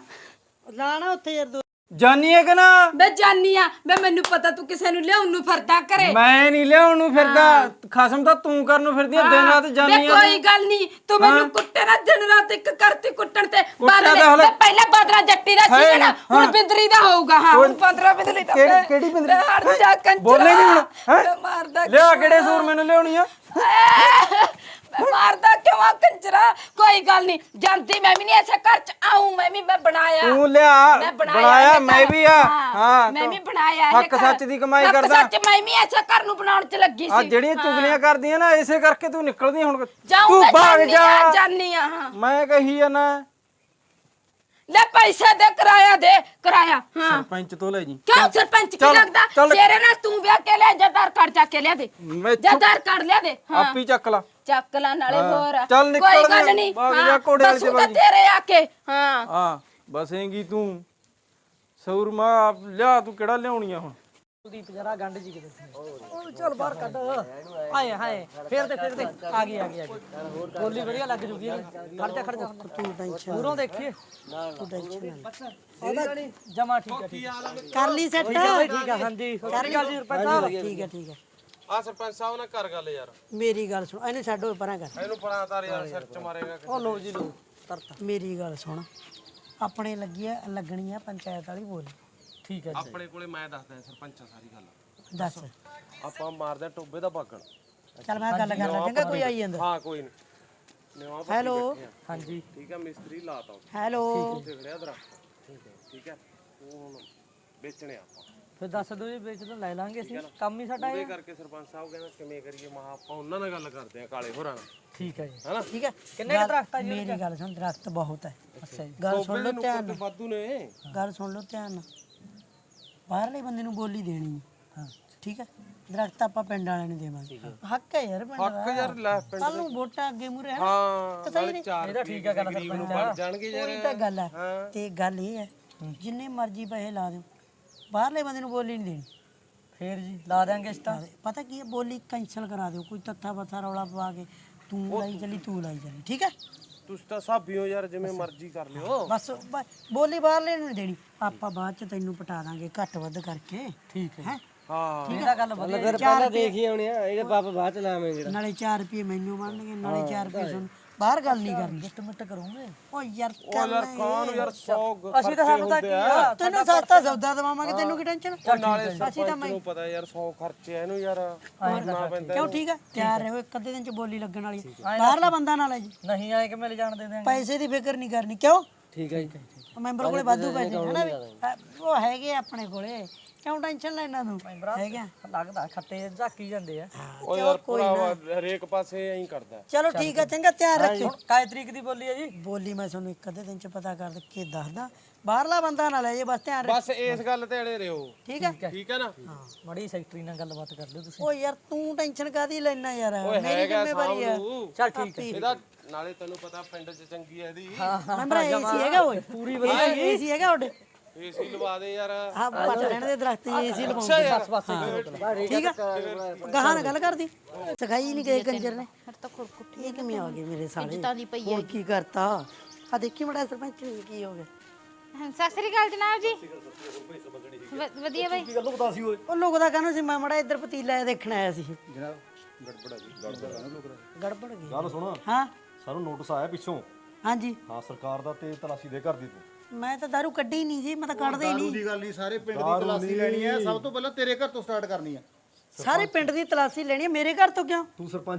ਲਾਣਾ ਉੱਥੇ ਯਾਰ ਦੋ ਜਾਨੀ ਹੈ ਕਿ ਨਾ? ਬੇ ਜਾਨੀ ਆ। ਬੇ ਮੈਨੂੰ ਪਤਾ ਤੂੰ ਕਿਸੇ ਨੂੰ ਲਿਆਉਣ ਨੂੰ ਫਿਰਦਾ ਕਰੇ ਮੈਂ ਨਹੀਂ ਲਿਆਉਣ ਨੂੰ ਫਿਰਦਾ। ਖਸਮ ਤਾਂ ਤੂੰ ਕਰਨ ਨੂੰ ਫਿਰਦੀ ਆ। ਦਿਨ ਰਾਤ ਜਾਨੀ ਆ ਕੋਈ ਗੱਲ ਨਹੀਂ। ਤੂੰ ਮੈਨੂੰ ਕੁੱਟੇ ਨਾ। ਦਿਨ ਰਾਤ ਇੱਕ ਕਰਤੀ ਕੁੱਟਣ ਤੇ। ਬਦਲੇ ਪਹਿਲਾਂ ਬਦਲਾ ਜੱਟੀ ਦਾ ਸੀ ਨਾ ਹੁਣ। ਬਿੰਦਰੀ ਦਾ ਹੋਊਗਾ। ਹਾਂ ਹੁਣ 15 ਬਿੰਦਰੀ ਦਾ। ਕਿਹੜੀ- ਕਿਹੜੀ ਬਿੰਦਰੀ? ਹਟ ਜਾ ਕੰਚਰਾ ਬੋਲੇਗੀ ਹੁਣ। ਬੇ ਹੈ ਮਾਰਦਾ ਲਿਆ ਕਿਹੜੇ ਸੂਰ ਮੈਨੂੰ ਲਿਆਉਣੀ ਆ? ਮੈਂ ਮਾਰਦਾ ਆ ਕੰਜਰਾ? ਕੋਈ ਗੱਲ ਨਹੀਂ। ਜਾਂਦੀ ਮੈਂ ਵੀ ਨਹੀਂ ਐਸੇ ਘਰ ਚ। ਆਉਂ ਮੈਂ ਵੀ ਮੈਂ ਬਣਾਇਆ। ਤੂੰ ਲਿਆ। ਮੈਂ ਬਣਾਇਆ ਮੈਂ ਘਰ। ਵੀ ਆ। ਹਾਂ ਮੈਂ ਵੀ ਬਣਾਇਆ ਇਹ ਹੱਕ ਘਰ। ਸੱਚ ਦੀ ਕਮਾਈ ਹੱਕ ਕਰਦਾ। ਸੱਚ ਮੈਂ ਵੀ ਐਸੇ ਘਰ ਨੂੰ ਬਣਾਉਣ ਚ ਲੱਗੀ ਸੀ। ਆ ਜਿਹੜੀਆਂ ਚੁਗਲੀਆਂ ਕਰਦੀਆਂ ਨਾ ਇਸੇ ਕਰਕੇ ਤੂੰ ਨਿਕਲਦੀ ਹੁਣ। ਤੂੰ ਮੈਂ ਭਾਗ ਜਾਨੀ ਆ ਜਾ ਜਾਨੀ ਆ ਹਾਂ। ਮੈਂ ਕਹੀ ਆ ਨਾ ਲੈ ਪੈਸੇ ਦੇ ਕਿਰਾਇਆ ਦੇ ਕਿਰਾਇਆ। ਹਾਂ। ਸਰਪੰਚ ਤੋਂ ਲੈ ਜੀ। ਕਿਉਂ ਸਰਪੰਚ ਕੀ ਚੱਲ, ਲੱਗਦਾ? ਚੱਲ। ਤੇਰੇ ਨਾਲ ਤੂੰ ਵਿਆਹ ਕੇ ਲਿਆ ਜਦਾਰ ਕਾਰਡ ਚੱਕ ਕੇ ਲਿਆ ਦੇ? ਮੈਂ ਜਦਾਰ ਕਾਰਡ ਲਿਆ ਦੇ? ਹਾਂ। ਆਪੀ ਚੱਕ ਲਾ। ਚੱਕ ਲਾ ਨਾਲੇ ਹਾਂ। ਹੋਰ। ਚੱਲ ਨਿਕਲ ਕੋਈ ਗੱਲ ਨਹੀਂ। ਭਾਗ ਜਾ ਘੋੜੇ ਵਾਲੀ ਬਸ ਤੇ। ਤੇਰੇ ਆ ਕੇ। ਹਾਂ। ਹਾਂ ਬਸੇਂਗੀ ਤੂੰ? ਸੌਰਮਾ ਲਿਆ ਤੂੰ ਕਿਹੜਾ ਲਿਆਉਣੀ ਆ ਹੁਣ? ਕੁਲਦੀਪ ਜਰਾ ਗੰਢ ਜੀ ਕਿਤੇ ਉਹ ਚੱਲ ਬਾਹਰ ਕੱਢ। ਆਏ ਹਾਏ। ਫੇਰ ਦੇ ਫੇਰ ਦੇ ਆ ਗਈ ਆ ਗਈ ਆ ਗਈ। ਬੋਲੀ ਵਧੀਆ ਲੱਗ ਜੂਗੀ ਖੜ ਜਾ ਖੜ ਜਾ। ਤੂੰ ਟੈਨਸ਼ਨ ਦੂਰੋਂ ਦੇਖੀਏ। ਤੂੰ ਟੈਨਸ਼ਨ ਨਾ ਜਮਾ ਠੀਕ ਹੈ ਠੀਕ ਕਰ ਲਈ ਸੈੱਟ ਠੀਕ ਹੈ ਹਾਂਜੀ। ਕਰ ਲਈ। ਸਰਪੰਚ ਠੀਕ ਹੈ ਠੀਕ ਹੈ। ਆ ਸਰਪੰਚ ਸਾਹਿਬ ਨਾਲ ਕਰ ਗੱਲ ਯਾਰ। ਮੇਰੀ ਗੱਲ ਸੁਣ। ਇਹਨੂੰ ਛੱਡੋ ਪਰਾਂ ਕਰ। ਇਹਨੂੰ ਪਰਾਂ ਤਾਰ ਯਾਰ ਸਿਰ ਚ ਮਾਰੇਗਾ ਉਹ ਲੋ ਜੀ ਲੋ ਤਰਤ ਮੇਰੀ ਗੱਲ ਸੁਣ। ਆਪਣੇ ਲੱਗੀ ਆ ਲੱਗਣੀ ਆ ਪੰਚਾਇਤ ਵਾਲੀ ਬੋਲ। ਠੀਕ ਹੈ ਆਪਣੇ ਕੋਲੇ ਮੈਂ ਦੱਸਦਾ ਸਰਪੰਚ ਆ ਸਾਰੀ ਗੱਲ ਦੱਸ ਆਪਾਂ ਮਾਰਦੇ ਆ ਟੋਬੇ ਦਾ ਬਾਗਣ ਚੱਲ ਮੈਂ ਗੱਲ ਕਰ ਲਾਂ ਚੰਗਾ ਕੋਈ ਆਈ ਜਾਂਦਾ। ਹਾਂ ਕੋਈ ਨਹੀਂ ਨਿਵਾ ਹੈਲੋ। ਹਾਂਜੀ। ਠੀਕ ਆ ਮਿਸਤਰੀ ਲਾਤਾ। ਹੈਲੋ। ਉੱਥੇ ਖੜਿਆ ਦਰਖਤ। ਠੀਕ ਹੈ ਉਹ ਹੁਣ ਵੇਚਣੇ ਆਪਾਂ। ਫਿਰ ਦੱਸ ਦੋ ਜੀ ਵੇਚ ਤਾਂ ਲੈ ਲਾਂਗੇ ਅਸੀਂ। ਕੰਮ ਹੀ ਸਾਡਾ ਉਹਦੇ ਕਰਕੇ ਸਰਪੰਚ ਸਾਹਿਬ ਕਹਿੰਦਾ ਕਿਵੇਂ ਕਰੀਏ ਮਹਾ ਆਪਾਂ ਉਹਨਾਂ ਨਾਲ ਗੱਲ ਕਰਦੇ ਆ ਕਾਲੇ ਹੋਰਾਂ ਨਾਲ। ਠੀਕ ਹੈ ਜੀ। ਹੈਨਾ ਠੀਕ ਹੈ। ਕਿੰਨੇ ਦਰਖਤ ਆ ਜੀ ਮੇਰੀ ਗੱਲ ਸੁਣ ਦਰਖਤ ਬਹੁਤ ਹੈ। ਅੱਛਾ ਜੀ। ਗੱਲ ਸੁਣ ਲਓ ਧਿਆਨ ਨਾਲ। ਵਾਧੂ ਨੇ। ਗੱਲ ਸੁਣ ਲਓ ਧਿਆਨ ਨਾਲ। ਬਾਹਰਲੇ ਬੰਦੇ ਨੂੰ ਬੋਲੀ ਦੇਣੀ ਹੈ। ਹਾਂ ਠੀਕ ਹੈ? ਦਰਖਤ ਆਪਾਂ ਪਿੰਡ ਵਾਲਿਆਂ ਨੂੰ ਦੇਵਾਂਗੇ। ਹੱਕ ਹੈ ਯਾਰ ਪਿੰਡ ਦਾ। ਹੱਕ ਯਾਰ ਲੈ ਪਿੰਡ ਕੱਲ ਨੂੰ ਵੋਟਾਂ ਅੱਗੇ ਮੂਰੇ ਹੈ ਹਾਂ ਸਹੀ ਨਾਲੇ ਨੇ। ਚਾਰ ਇਹਦਾ ਠੀਕ ਆ ਗੱਲ ਸਰਪੰਚ ਬਣ ਜਾਣਗੇ ਯਾਰ। ਉਹੀ ਤਾਂ ਗੱਲ ਹੈ। ਤੇ ਗੱਲ ਇਹ ਹੈ ਜਿੰਨੇ ਮਰਜ਼ੀ ਪੈਸੇ ਲਾ ਦਿਓ। ਬਾਹਰਲੇ ਬੰਦੇ ਨੂੰ ਬੋਲੀ ਨਹੀਂ ਦੇਣੀ। ਫੇਰ ਜੀ ਲਾ ਦਿਆਂਗੇ ਇਸ ਤਾਂ ਪਤਾ ਕੀ ਹੈ? ਬੋਲੀ ਕੈਂਸਲ ਕਰਾ ਦਿਓ। ਕੋਈ ਤੱਥਾ ਬੱਥਾ ਰੌਲਾ ਪਵਾ ਕੇ ਤੂੰ ਲਾਈ ਚੱਲੀ ਤੂੰ ਲਾਈ ਚੱਲੀ। ਠੀਕ ਹੈ? ਤੁਸੀਂ ਤਾਂ ਸਾਬੀਓ ਯਾਰ ਜਿਵੇਂ ਮਰਜ਼ੀ ਕਰ ਲਿਓ। ਬਸ ਬ- ਬੋਲੀ ਬਾਹਰਲੇ ਨੂੰ ਨਹੀਂ ਦੇਣੀ ਆਪਾਂ ਬਾਅਦ ਚ ਤੈਨੂੰ ਪਟਾ ਦਾਂਗੇ ਘੱਟ ਵੱਧ ਕਰਕੇ। ਠੀਕ ਹੈ। ਹਾਂ? ਠੀਕ ਹੈ ਗੱਲ ਵਧੀਆ। ਪਹਿਲਾਂ ਦੇਖੀ ਆਉਣੇ ਆ ਇਹਦੇ ਪਾਪ ਬਾਅਦ ਚ ਲਾਵਾਂਗੇ ਨਾਲੇ 4 ਰੁਪਏ ਮੈਨੂੰ ਬਣਨਗੇ ਨਾਲੇ 4 ਰੁਪਏ ਤੁਹਾਨੂੰ। ਬਾਹਰ ਗੱਲ ਨਹੀਂ ਕਰਨੀ। ਗਿੱਟ ਮਿੱਟ ਕਰੂੰਗੇ। ਓ ਯਾਰ ਉਹ ਯਾਰ ਨੂੰ ਯਾਰ 100 ਅਸੀਂ ਤਾਂ ਸਾਨੂੰ ਤਾਂ ਕੀ ਆ। ਤੈਨੂੰ ਸਸਤਾ ਸੌਦਾ ਦਵਾਵਾਂਗੇ ਤੈਨੂੰ ਕੀ ਟੈਨਸ਼ਨ? ਨਾਲੇ ਸਰਪੰਚ ਨੂੰ ਪਤਾ ਯਾਰ 100 ਖਰਚੇ ਆ ਇਹਨੂੰ ਯਾਰ। ਕਰਨਾ ਪੈਂਦਾ ਕਿਉਂ ਠੀਕ ਹੈ ਤਿਆਰ ਰਹੋ ਇੱਕ ਅੱਧੇ ਦਿਨ ਚ ਬੋਲੀ ਲੱਗਣ ਵਾਲੀ। ਬਾਹਰਲਾ ਬੰਦਾ ਨਾਲ ਹੈ ਜੀ। ਨਹੀਂ ਆਏ ਕਿ ਮਿਲ ਜਾਣ ਦੇ ਦੇ ਪੈਸੇ ਦੀ ਫਿਕਰ ਨਹੀਂ ਕਰਨੀ। ਕਿਉਂ? ਠੀਕ ਹੈ ਜੀ। ਮੈਂਬਰ ਕੋਲੇ ਵਾਧੂ ਪੈਸੇ ਹੈ ਨਾ ਵੀ? ਅ, ਉਹ ਹੈਗੇ ਆ ਆਪਣੇ ਕੋਲੇ। ਕਿਉਂ ਟੈਨਸ਼ਨ ਲੈਣਾ ਤੂੰ ਹੈਗੇ? ਆ। ਲੱਗਦਾ ਖੱਤੇ ਝਾਕੀ ਜਾਂਦੇ ਆ। ਉਹ ਯਾਰ ਭਰਾਵਾ ਹਰੇਕ ਪਾਸੇ ਐਂ ਕਰਦਾ। ਚਲੋ ਠੀਕ ਹੈ ਚੰਗਾ ਤਿਆਰ ਰੱਖਿਓ। ਕਾਏ ਤਰੀਕ ਦੀ ਬੋਲੀ ਹੈ ਜੀ? ਬੋਲੀ ਮੈਂ ਤੁਹਾਨੂੰ ਇੱਕ ਅੱਧੇ ਦਿਨ ਚ ਪਤਾ ਕਰ ਕੇ ਦੱਸਦਾ। ਬਾਹਰਲਾ ਬੰਦਾ ਨਾ ਲੈ ਜੇ ਬਸ ਧਿਆਨ ਰੱਖ। ਬਸ ਇਸ ਗੱਲ ਤੇ ਅੜੇ ਰਿਓ ਠੀਕ ਹੈ ਠੀਕ ਹੈ ਨਾ? ਹਾਂ। ਮੜੀ ਸੈਕਟਰੀ ਨਾਲ ਗੱਲਬਾਤ ਕਰ ਲਿਓ ਤੁਸੀਂ। ਓ ਯਾਰ ਤੂੰ ਟੈਨਸ਼ਨ ਕਾਦੀ ਲੈਣਾ ਯਾਰ? ਮੇਰੀ ਜ਼ਿੰਮੇਵਾਰੀ ਹੈ ਸਾਹਮਣੇ ਚੱਲ ਠੀਕ ਹੈ ਇਹਦਾ ਨਾਲੇ ਤੈਨੂੰ ਪਤਾ ਪਿੰਡ 'ਚ ਚੰਗੀ ਐ ਇਹਦੀ। ਮੈਂਬਰ ਏਸੀ ਹੈਗਾ ਓਏ। ਪੂਰੀ ਵਧੀਆ ਏਸੀ ਹੈਗਾ ਉਹਦੇ ਏਸੀ ਲਵਾ ਦੇ ਯਾਰ। ਹਾਂ ਪੱਟ ਲੈਣ ਦੇ ਦਰਖਤ ਏਸੀ ਲਵਾਉਂਦੇ ਬਸ ਬਸ। ਠੀਕ ਹੈ ਗਾਹਾਂ ਨਾਲ ਗੱਲ ਕਰਦੀ। ਸਖਾਈ ਨਹੀਂ ਗਏ ਕੰਜਰ ਨੇ। ਇਹ ਕਿਵੇਂ ਆ ਗਏ ਮੇਰੇ ਸਾਲੇ ਹੋਰ ਕੀ ਕਰਤਾ? ਆ ਦੇਖੀ ਮੜਾ ਸਰਪੰਚ ਨੇ ਕੀ ਹੋ ਗਿਆ। ਸਤਿ ਸ੍ਰੀ ਅਕਾਲ ਜਨਾਬ ਜੀ। ਵਧੀਆ ਬਾਈ। ਉਹ ਲੋਕ ਦਾ ਕਹਿੰਦਾ ਸੀ ਮੈਂ ਮੜਾ ਇੱਧਰ ਪਤੀਲਾ ਦੇਖਣ ਆਇਆ ਸੀ। ਗੜਬੜ ਗਈ। ਗੱਲ ਸੁਣ। ਹਾਂ। ਸਾਨੂੰ ਨੋਟਿਸ ਆਇਆ ਪਿੱਛੋਂ। ਹਾਂਜੀ। ਹਾਂ ਸਰਕਾਰ ਦਾ ਤੇ ਤਲਾਸ਼ੀ ਦੇ ਘਰ ਦੀ ਤੂੰ। ਮੈਂ ਤਾਂ ਦਾਰੂ ਕੱਢੀ ਨਹੀਂ ਜੀ ਮੈਂ ਤਾਂ ਕੱਢਦਾ ਹੀ ਨਹੀਂ ਦੀ ਗੱਲ ਨਹੀਂ ਸਾਰੇ ਪਿੰਡ ਦੀ ਤਲਾਸ਼ੀ ਲੈਣੀ ਹੈ। ਸਭ ਤੋਂ ਪਹਿਲਾਂ ਤੇਰੇ ਘਰ ਤੋਂ ਸਟਾਰਟ ਕਰਨੀ ਹੈ। ਸਾਰੇ ਪਿੰਡ ਦੀ ਤਲਾਸ਼ੀ ਲੈਣੀ ਹੈ ਮੇਰੇ ਘਰ ਤੋਂ ਕਿਉਂ? ਤੂੰ ਸਰਪੰਚ